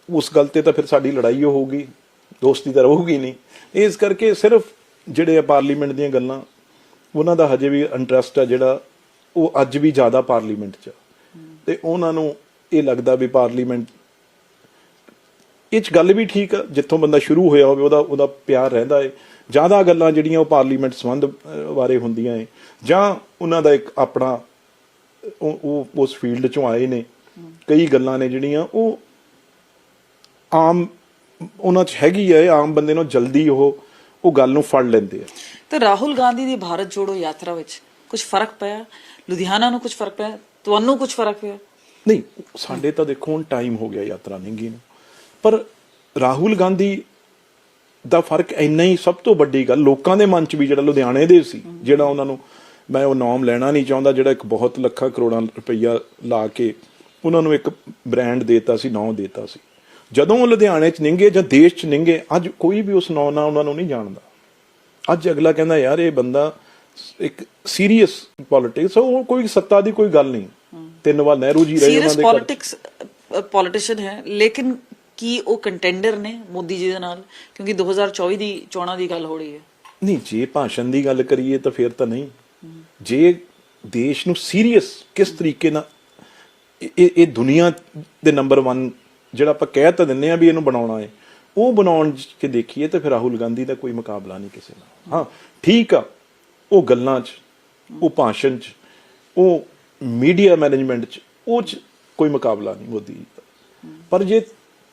ਉਸ ਗੱਲ ਤੇ ਤਾਂ ਫਿਰ ਸਾਡੀ ਲੜਾਈ ਹੋਊਗੀ ਦੋਸਤੀ ਤਾਂ ਰਹੂਗੀ ਨਹੀਂ। ਇਸ ਕਰਕੇ ਸਿਰਫ ਜਿਹੜੇ ਆ ਪਾਰਲੀਮੈਂਟ ਦੀਆਂ ਗੱਲਾਂ ਉਹਨਾਂ ਦਾ ਹਜੇ ਵੀ ਇੰਟਰਸਟ ਆ ਜਿਹੜਾ ਉਹ ਅੱਜ ਵੀ ਜ਼ਿਆਦਾ ਪਾਰਲੀਮੈਂਟ 'ਚ। ਤੇ ਉਹਨਾਂ ਨੂੰ ਇਹ ਲੱਗਦਾ ਵੀ ਪਾਰਲੀਮੈਂਟ ਇਹ ਚ ਗੱਲ ਵੀ ਠੀਕ ਆ ਜਿੱਥੋਂ ਬੰਦਾ ਸ਼ੁਰੂ ਹੋਇਆ ਹੋਵੇ ਉਹਦਾ ਉਹਦਾ ਪਿਆਰ ਰਹਿੰਦਾ ਏ। ਜ਼ਿਆਦਾ ਗੱਲਾਂ ਜਿਹੜੀਆਂ ਉਹ ਪਾਰਲੀਮੈਂਟ ਸੰਬੰਧ ਬਾਰੇ ਹੁੰਦੀਆਂ ਏ। ਜਾਂ ਉਹਨਾਂ ਦਾ ਇੱਕ ਆਪਣਾ ਉਹ ਉਸ ਫੀਲਡ ਚੋਂ ਆਏ ਨੇ। ਕਈ ਗੱਲਾਂ ਨੇ ਜਿਹੜੀਆਂ ਉਹ ਆਮ ਉਹਨਾਂ 'ਚ ਹੈਗੀ ਹੈ ਆਮ ਬੰਦੇ ਨੂੰ ਜਲਦੀ ਉਹ ਉਹ ਗੱਲ ਨੂੰ ਫੜ ਲੈਂਦੇ ਆ। ਤੇ ਰਾਹੁਲ ਗਾਂਧੀ ਦੀ ਭਾਰਤ ਜੋੜੋ ਯਾਤਰਾ ਵਿੱਚ ਕੁਝ ਫ਼ਰਕ ਪਿਆ? ਲੁਧਿਆਣਾ ਨੂੰ ਕੁਝ ਫ਼ਰਕ ਪਿਆ? ਤੁਹਾਨੂੰ ਕੁਝ ਫ਼ਰਕ ਪਿਆ? ਨਹੀਂ ਸਾਡੇ ਤਾਂ ਦੇਖੋ ਹੁਣ ਟਾਈਮ ਹੋ ਗਿਆ ਯਾਤਰਾ ਨਹੀਂ ਗਈ ਨੂੰ। ਪਰ ਰਾਹੁਲ ਗਾਂਧੀ ਦਾ ਫ਼ਰਕ ਇੰਨਾ ਹੀ ਸਭ ਤੋਂ ਵੱਡੀ ਗੱਲ ਲੋਕਾਂ ਦੇ ਮਨ 'ਚ ਵੀ ਜਿਹੜਾ ਲੁਧਿਆਣੇ ਦੇ ਸੀ ਜਿਹੜਾ ਉਹਨਾਂ ਨੂੰ ਮੈਂ ਉਹ ਨਾਮ ਲੈਣਾ ਨਹੀਂ ਚਾਹੁੰਦਾ ਜਿਹੜਾ ਇੱਕ ਬਹੁਤ ਲੱਖਾਂ ਕਰੋੜਾਂ ਰੁਪਈਆ ਲਾ ਕੇ ਉਹਨਾਂ ਨੂੰ ਇੱਕ ਬ੍ਰਾਂਡ ਦੇਤਾ ਸੀ ਨਾਮ ਦੇਤਾ ਸੀ। ਜਦੋਂ ਉਹ ਲੁਧਿਆਣੇ 'ਚ ਨਿੰਗੇ ਜਾਂ ਦੇਸ਼ 'ਚ ਨਿੰਗੇ ਅੱਜ ਕੋਈ ਵੀ ਉਸ ਨਾਮ ਨਾਲ ਉਹਨਾਂ ਨੂੰ ਨਹੀਂ ਜਾਣਦਾ। ਅੱਜ ਅਗਲਾ ਕਹਿੰਦਾ ਯਾਰ ਇਹ ਬੰਦਾ ਇੱਕ ਸੀਰੀਅਸ ਪੋਲਿਟਿਕਸ ਉਹ ਕੋਈ ਸੱਤਾ ਦੀ ਕੋਈ ਗੱਲ ਨਹੀਂ। ਤਿੰਨ ਵਾਰ ਨਹਿਰੂ ਜੀ ਰਹੇ ਉਹਨਾਂ ਦੇ। ਪੋਲਿਟਿਕਸ ਪੋਲਿਟਿਸ਼ੀਅਨ ਹੈ। ਲੇਕਿਨ ਕੀ ਉਹ ਕੰਟੈਂਡਰ ਨੇ ਮੋਦੀ ਜੀ ਦੇ ਨਾਲ? ਕਿਉਂਕਿ 2024 ਦੀ ਚੋਣਾਂ ਦੀ ਗੱਲ ਹੋ ਰਹੀ ਹੈ। ਨਹੀਂ ਜੇ ਭਾਸ਼ਣ ਦੀ ਗੱਲ ਕਰੀਏ ਤਾਂ ਫਿਰ ਤਾਂ ਨਹੀਂ। ਜੇ ਦੇਸ਼ ਨੂੰ ਸੀਰੀਅਸ ਕਿਸ ਤਰੀਕੇ ਨਾਲ ਇਹ- ਇਹ ਇਹ ਦੁਨੀਆ ਦੇ ਨੰਬਰ 1 ਜਿਹੜਾ ਆਪਾਂ ਕਹਿ ਤਾਂ ਦਿੰਨੇ ਆ ਵੀ ਇਹਨੂੰ ਬਣਾਉਣਾ ਹੈ, ਉਹ ਬਣਾਉਣ ਕੇ ਦੇਖੀਏ ਤਾਂ ਫਿਰ ਰਾਹੁਲ ਗਾਂਧੀ ਦਾ ਕੋਈ ਮੁਕਾਬਲਾ ਨਹੀਂ ਕਿਸੇ ਨਾਲ। ਹਾਂ, ਠੀਕ ਆ, ਉਹ ਗੱਲਾਂ 'ਚ, ਉਹ ਭਾਸ਼ਣ 'ਚ, ਉਹ ਮੀਡੀਆ ਮੈਨੇਜਮੈਂਟ 'ਚ, ਉਹ 'ਚ ਕੋਈ ਮੁਕਾਬਲਾ ਨਹੀਂ ਮੋਦੀ ਜੀ ਦਾ। ਪਰ ਜੇ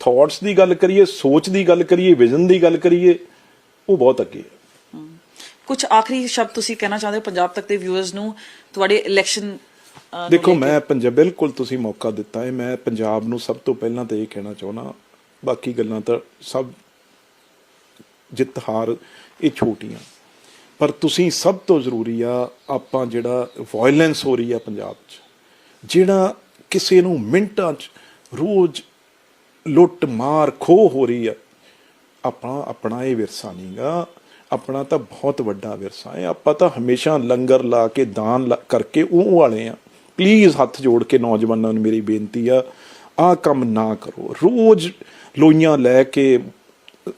ਥਾਟਸ ਦੀ ਗੱਲ ਕਰੀਏ, ਸੋਚ ਦੀ ਗੱਲ ਕਰੀਏ ਵਿਜ਼ਨ ਦੀ ਗੱਲ ਕਰੀਏ, ਉਹ ਬਹੁਤ ਅੱਗੇ ਹੈ ਕੁਝ ਆਖਰੀ ਸ਼ਬਦ ਤੁਸੀਂ ਕਹਿਣਾ ਚਾਹੁੰਦੇ ਹੋ ਪੰਜਾਬ ਤੱਕ ਦੇ ਵਿਊਅਰਸ ਨੂੰ? ਤੁਹਾਡੇ ਇਲੈਕਸ਼ਨ ਦੇਖੋ ਮੈਂ ਪੰਜਾਬ ਬਿਲਕੁਲ ਤੁਸੀਂ ਮੌਕਾ ਦਿੱਤਾ ਹੈ। ਮੈਂ ਪੰਜਾਬ ਨੂੰ ਸਭ ਤੋਂ ਪਹਿਲਾਂ ਤਾਂ ਇਹ ਕਹਿਣਾ ਚਾਹੁੰਦਾ ਬਾਕੀ ਗੱਲਾਂ ਤਾਂ ਸਭ ਜਿੱਤ ਹਾਰ ਇਹ ਛੋਟੀਆਂ। ਪਰ ਤੁਸੀਂ ਸਭ ਤੋਂ ਜ਼ਰੂਰੀ ਆ ਆਪਾਂ ਜਿਹੜਾ ਵਾਇਲੈਂਸ ਹੋ ਰਹੀ ਆ ਪੰਜਾਬ 'ਚ ਜਿਹੜਾ ਕਿਸੇ ਨੂੰ ਮਿੰਟਾਂ 'ਚ ਰੋਜ਼ ਲੁੱਟ ਮਾਰ ਖੋਹ ਹੋ ਰਹੀ ਆ ਆਪਾਂ ਆਪਣਾ ਇਹ ਵਿਰਸਾ ਨਹੀਂਗਾ ਆਪਣਾ ਤਾਂ ਬਹੁਤ ਵੱਡਾ ਵਿਰਸਾ ਹੈ। ਆਪਾਂ ਤਾਂ ਹਮੇਸ਼ਾ ਲੰਗਰ ਲਾ ਕੇ ਦਾਨ ਕਰਕੇ ਉਹ ਵਾਲੇ ਆ। ਪਲੀਜ਼ ਹੱਥ ਜੋੜ ਕੇ ਨੌਜਵਾਨਾਂ ਨੂੰ ਮੇਰੀ ਬੇਨਤੀ ਆ, ਆਹ ਕੰਮ ਨਾ ਕਰੋ। ਰੋਜ਼ ਲੋਈਆਂ ਲੈ ਕੇ,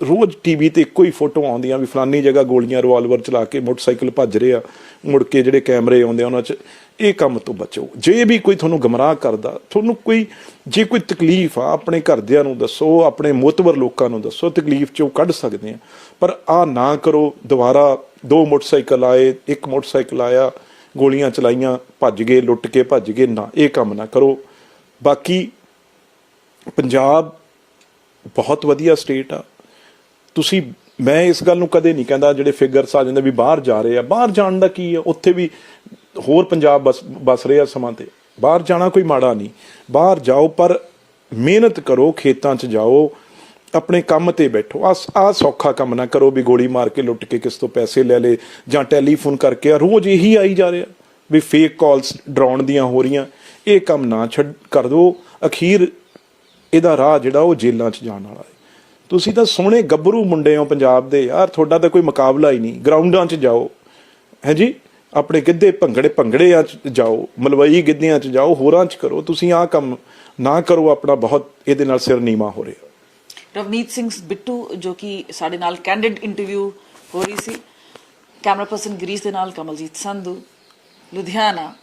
ਰੋਜ਼ ਟੀਵੀ ਤੇ ਇੱਕੋ ਹੀ ਫੋਟੋ ਆਉਂਦੀਆਂ ਵੀ ਫਲਾਨੀ ਜਗ੍ਹਾ ਗੋਲੀਆਂ ਰਿਵਾਲਵਰ ਚਲਾ ਕੇ ਮੋਟਰਸਾਈਕਲ ਭੱਜ ਰਹੇ ਆ, ਮੁੜ ਕੇ ਜਿਹੜੇ ਕੈਮਰੇ ਆਉਂਦੇ ਆ ਉਹਨਾਂ 'ਚ, ਇਹ ਕੰਮ ਤੋਂ ਬਚੋ। ਜੇ ਵੀ ਕੋਈ ਤੁਹਾਨੂੰ ਗਮਰਾਹ ਕਰਦਾ, ਤੁਹਾਨੂੰ ਕੋਈ, ਜੇ ਕੋਈ ਤਕਲੀਫ ਆ, ਆਪਣੇ ਘਰਦਿਆਂ ਨੂੰ ਦੱਸੋ, ਆਪਣੇ ਮੋਤਬਰ ਲੋਕਾਂ ਨੂੰ ਦੱਸੋ, ਤਕਲੀਫ ਚੋਂ ਕੱਢ ਸਕਦੇ ਆ। ਪਰ ਆ ਨਾ ਕਰੋ, ਦੁਬਾਰਾ ਦੋ ਮੋਟਰਸਾਈਕਲ ਆਏ, ਇੱਕ ਮੋਟਰਸਾਈਕਲ ਆਇਆ ਗੋਲੀਆਂ ਚਲਾਈਆਂ, ਭੱਜ ਗਏ, ਲੁੱਟ ਕੇ, ਭੱਜ ਗਏ, ਨਾ, ਇਹ ਕੰਮ ਨਾ ਕਰੋ। ਬਾਕੀ ਪੰਜਾਬ ਬਹੁਤ ਵਧੀਆ ਸਟੇਟ ਆ। ਤੁਸੀਂ, ਮੈਂ ਇਸ ਗੱਲ ਨੂੰ ਕਦੇ ਨਹੀਂ ਕਹਿੰਦਾ, ਜਿਹੜੇ ਫਿਗਰਸ ਆ ਜਾਂਦੇ ਵੀ ਬਾਹਰ ਜਾ ਰਹੇ ਆ। ਬਾਹਰ ਜਾਣ ਦਾ ਕੀ ਆ? ਉੱਥੇ ਵੀ ਹੋਰ ਪੰਜਾਬ ਬਸ ਬਸ ਰਿਹਾ ਸਮਾਂ ਤੇ। ਬਾਹਰ ਜਾਣਾ ਕੋਈ ਮਾੜਾ ਨਹੀਂ। ਬਾਹਰ ਜਾਓ, ਪਰ ਮਿਹਨਤ ਕਰੋ, ਖੇਤਾਂ 'ਚ ਜਾਓ ਆਪਣੇ ਕੰਮ ਤੇ ਬੈਠੋ। ਆ ਆ ਸੌਖਾ ਕੰਮ ਨਾ ਕਰੋ ਵੀ ਗੋਲੀ ਮਾਰ ਕੇ ਲੁੱਟ ਕੇ ਕਿਸ ਤੋਂ ਪੈਸੇ ਲੈ ਲੇ ਜਾਂ ਟੈਲੀਫੋਨ ਕਰਕੇ। ਆ ਰੋਜ਼ ਇਹੀ ਆਈ ਜਾ ਰਿਹਾ ਵੀ ਫੇਕ ਕਾਲਸ ਡਰਾਉਣ ਦੀਆਂ ਹੋ ਰਹੀਆਂ। ਇਹ ਕੰਮ ਨਾ ਛੱਡ, ਕਰ ਦਿਓ। ਅਖੀਰ ਇਹਦਾ ਰਾਹ ਜਿਹੜਾ ਉਹ ਜੇਲ੍ਹਾਂ 'ਚ ਜਾਣ ਵਾਲਾ ਹੈ। ਤੁਸੀਂ ਤਾਂ ਸੋਹਣੇ ਗੱਭਰੂ ਮੁੰਡੇ ਹੋ ਪੰਜਾਬ ਦੇ ਯਾਰ, ਤੁਹਾਡਾ ਤਾਂ ਕੋਈ ਮੁਕਾਬਲਾ ਹੀ ਨਹੀਂ। ਗਰਾਊਂਡਾਂ 'ਚ ਜਾਓ। ਹੈ ਜੀ? ਆਪਣੇ ਗਿੱਧੇ ਭੰਗੜੇ ਭੰਗੜਿਆਂ 'ਚ ਜਾਓ, ਮਲਵਈ ਗਿੱਧਿਆਂ 'ਚ ਜਾਓ, ਹੋਰਾਂ 'ਚ ਕਰੋ। ਤੁਸੀਂ ਆਹ ਕੰਮ ਨਾ ਕਰੋ, ਆਪਣਾ ਬਹੁਤ ਇਹਦੇ ਨਾਲ ਸਿਰ ਨੀਵਾ ਹੋ ਰਿਹਾ। ਰਵਨੀਤ ਸਿੰਘ ਬਿੱਟੂ ਜੋ ਕਿ ਸਾਡੇ ਨਾਲ ਕੈਂਡਿਡ ਇੰਟਰਵਿਊ ਹੋ ਰਹੀ ਸੀ। ਕੈਮਰਾ ਪਰਸਨ ਗਰੀਸ ਦੇ ਨਾਲ ਕਮਲਜੀਤ ਸੰਧੂ ਲੁਧਿਆਣਾ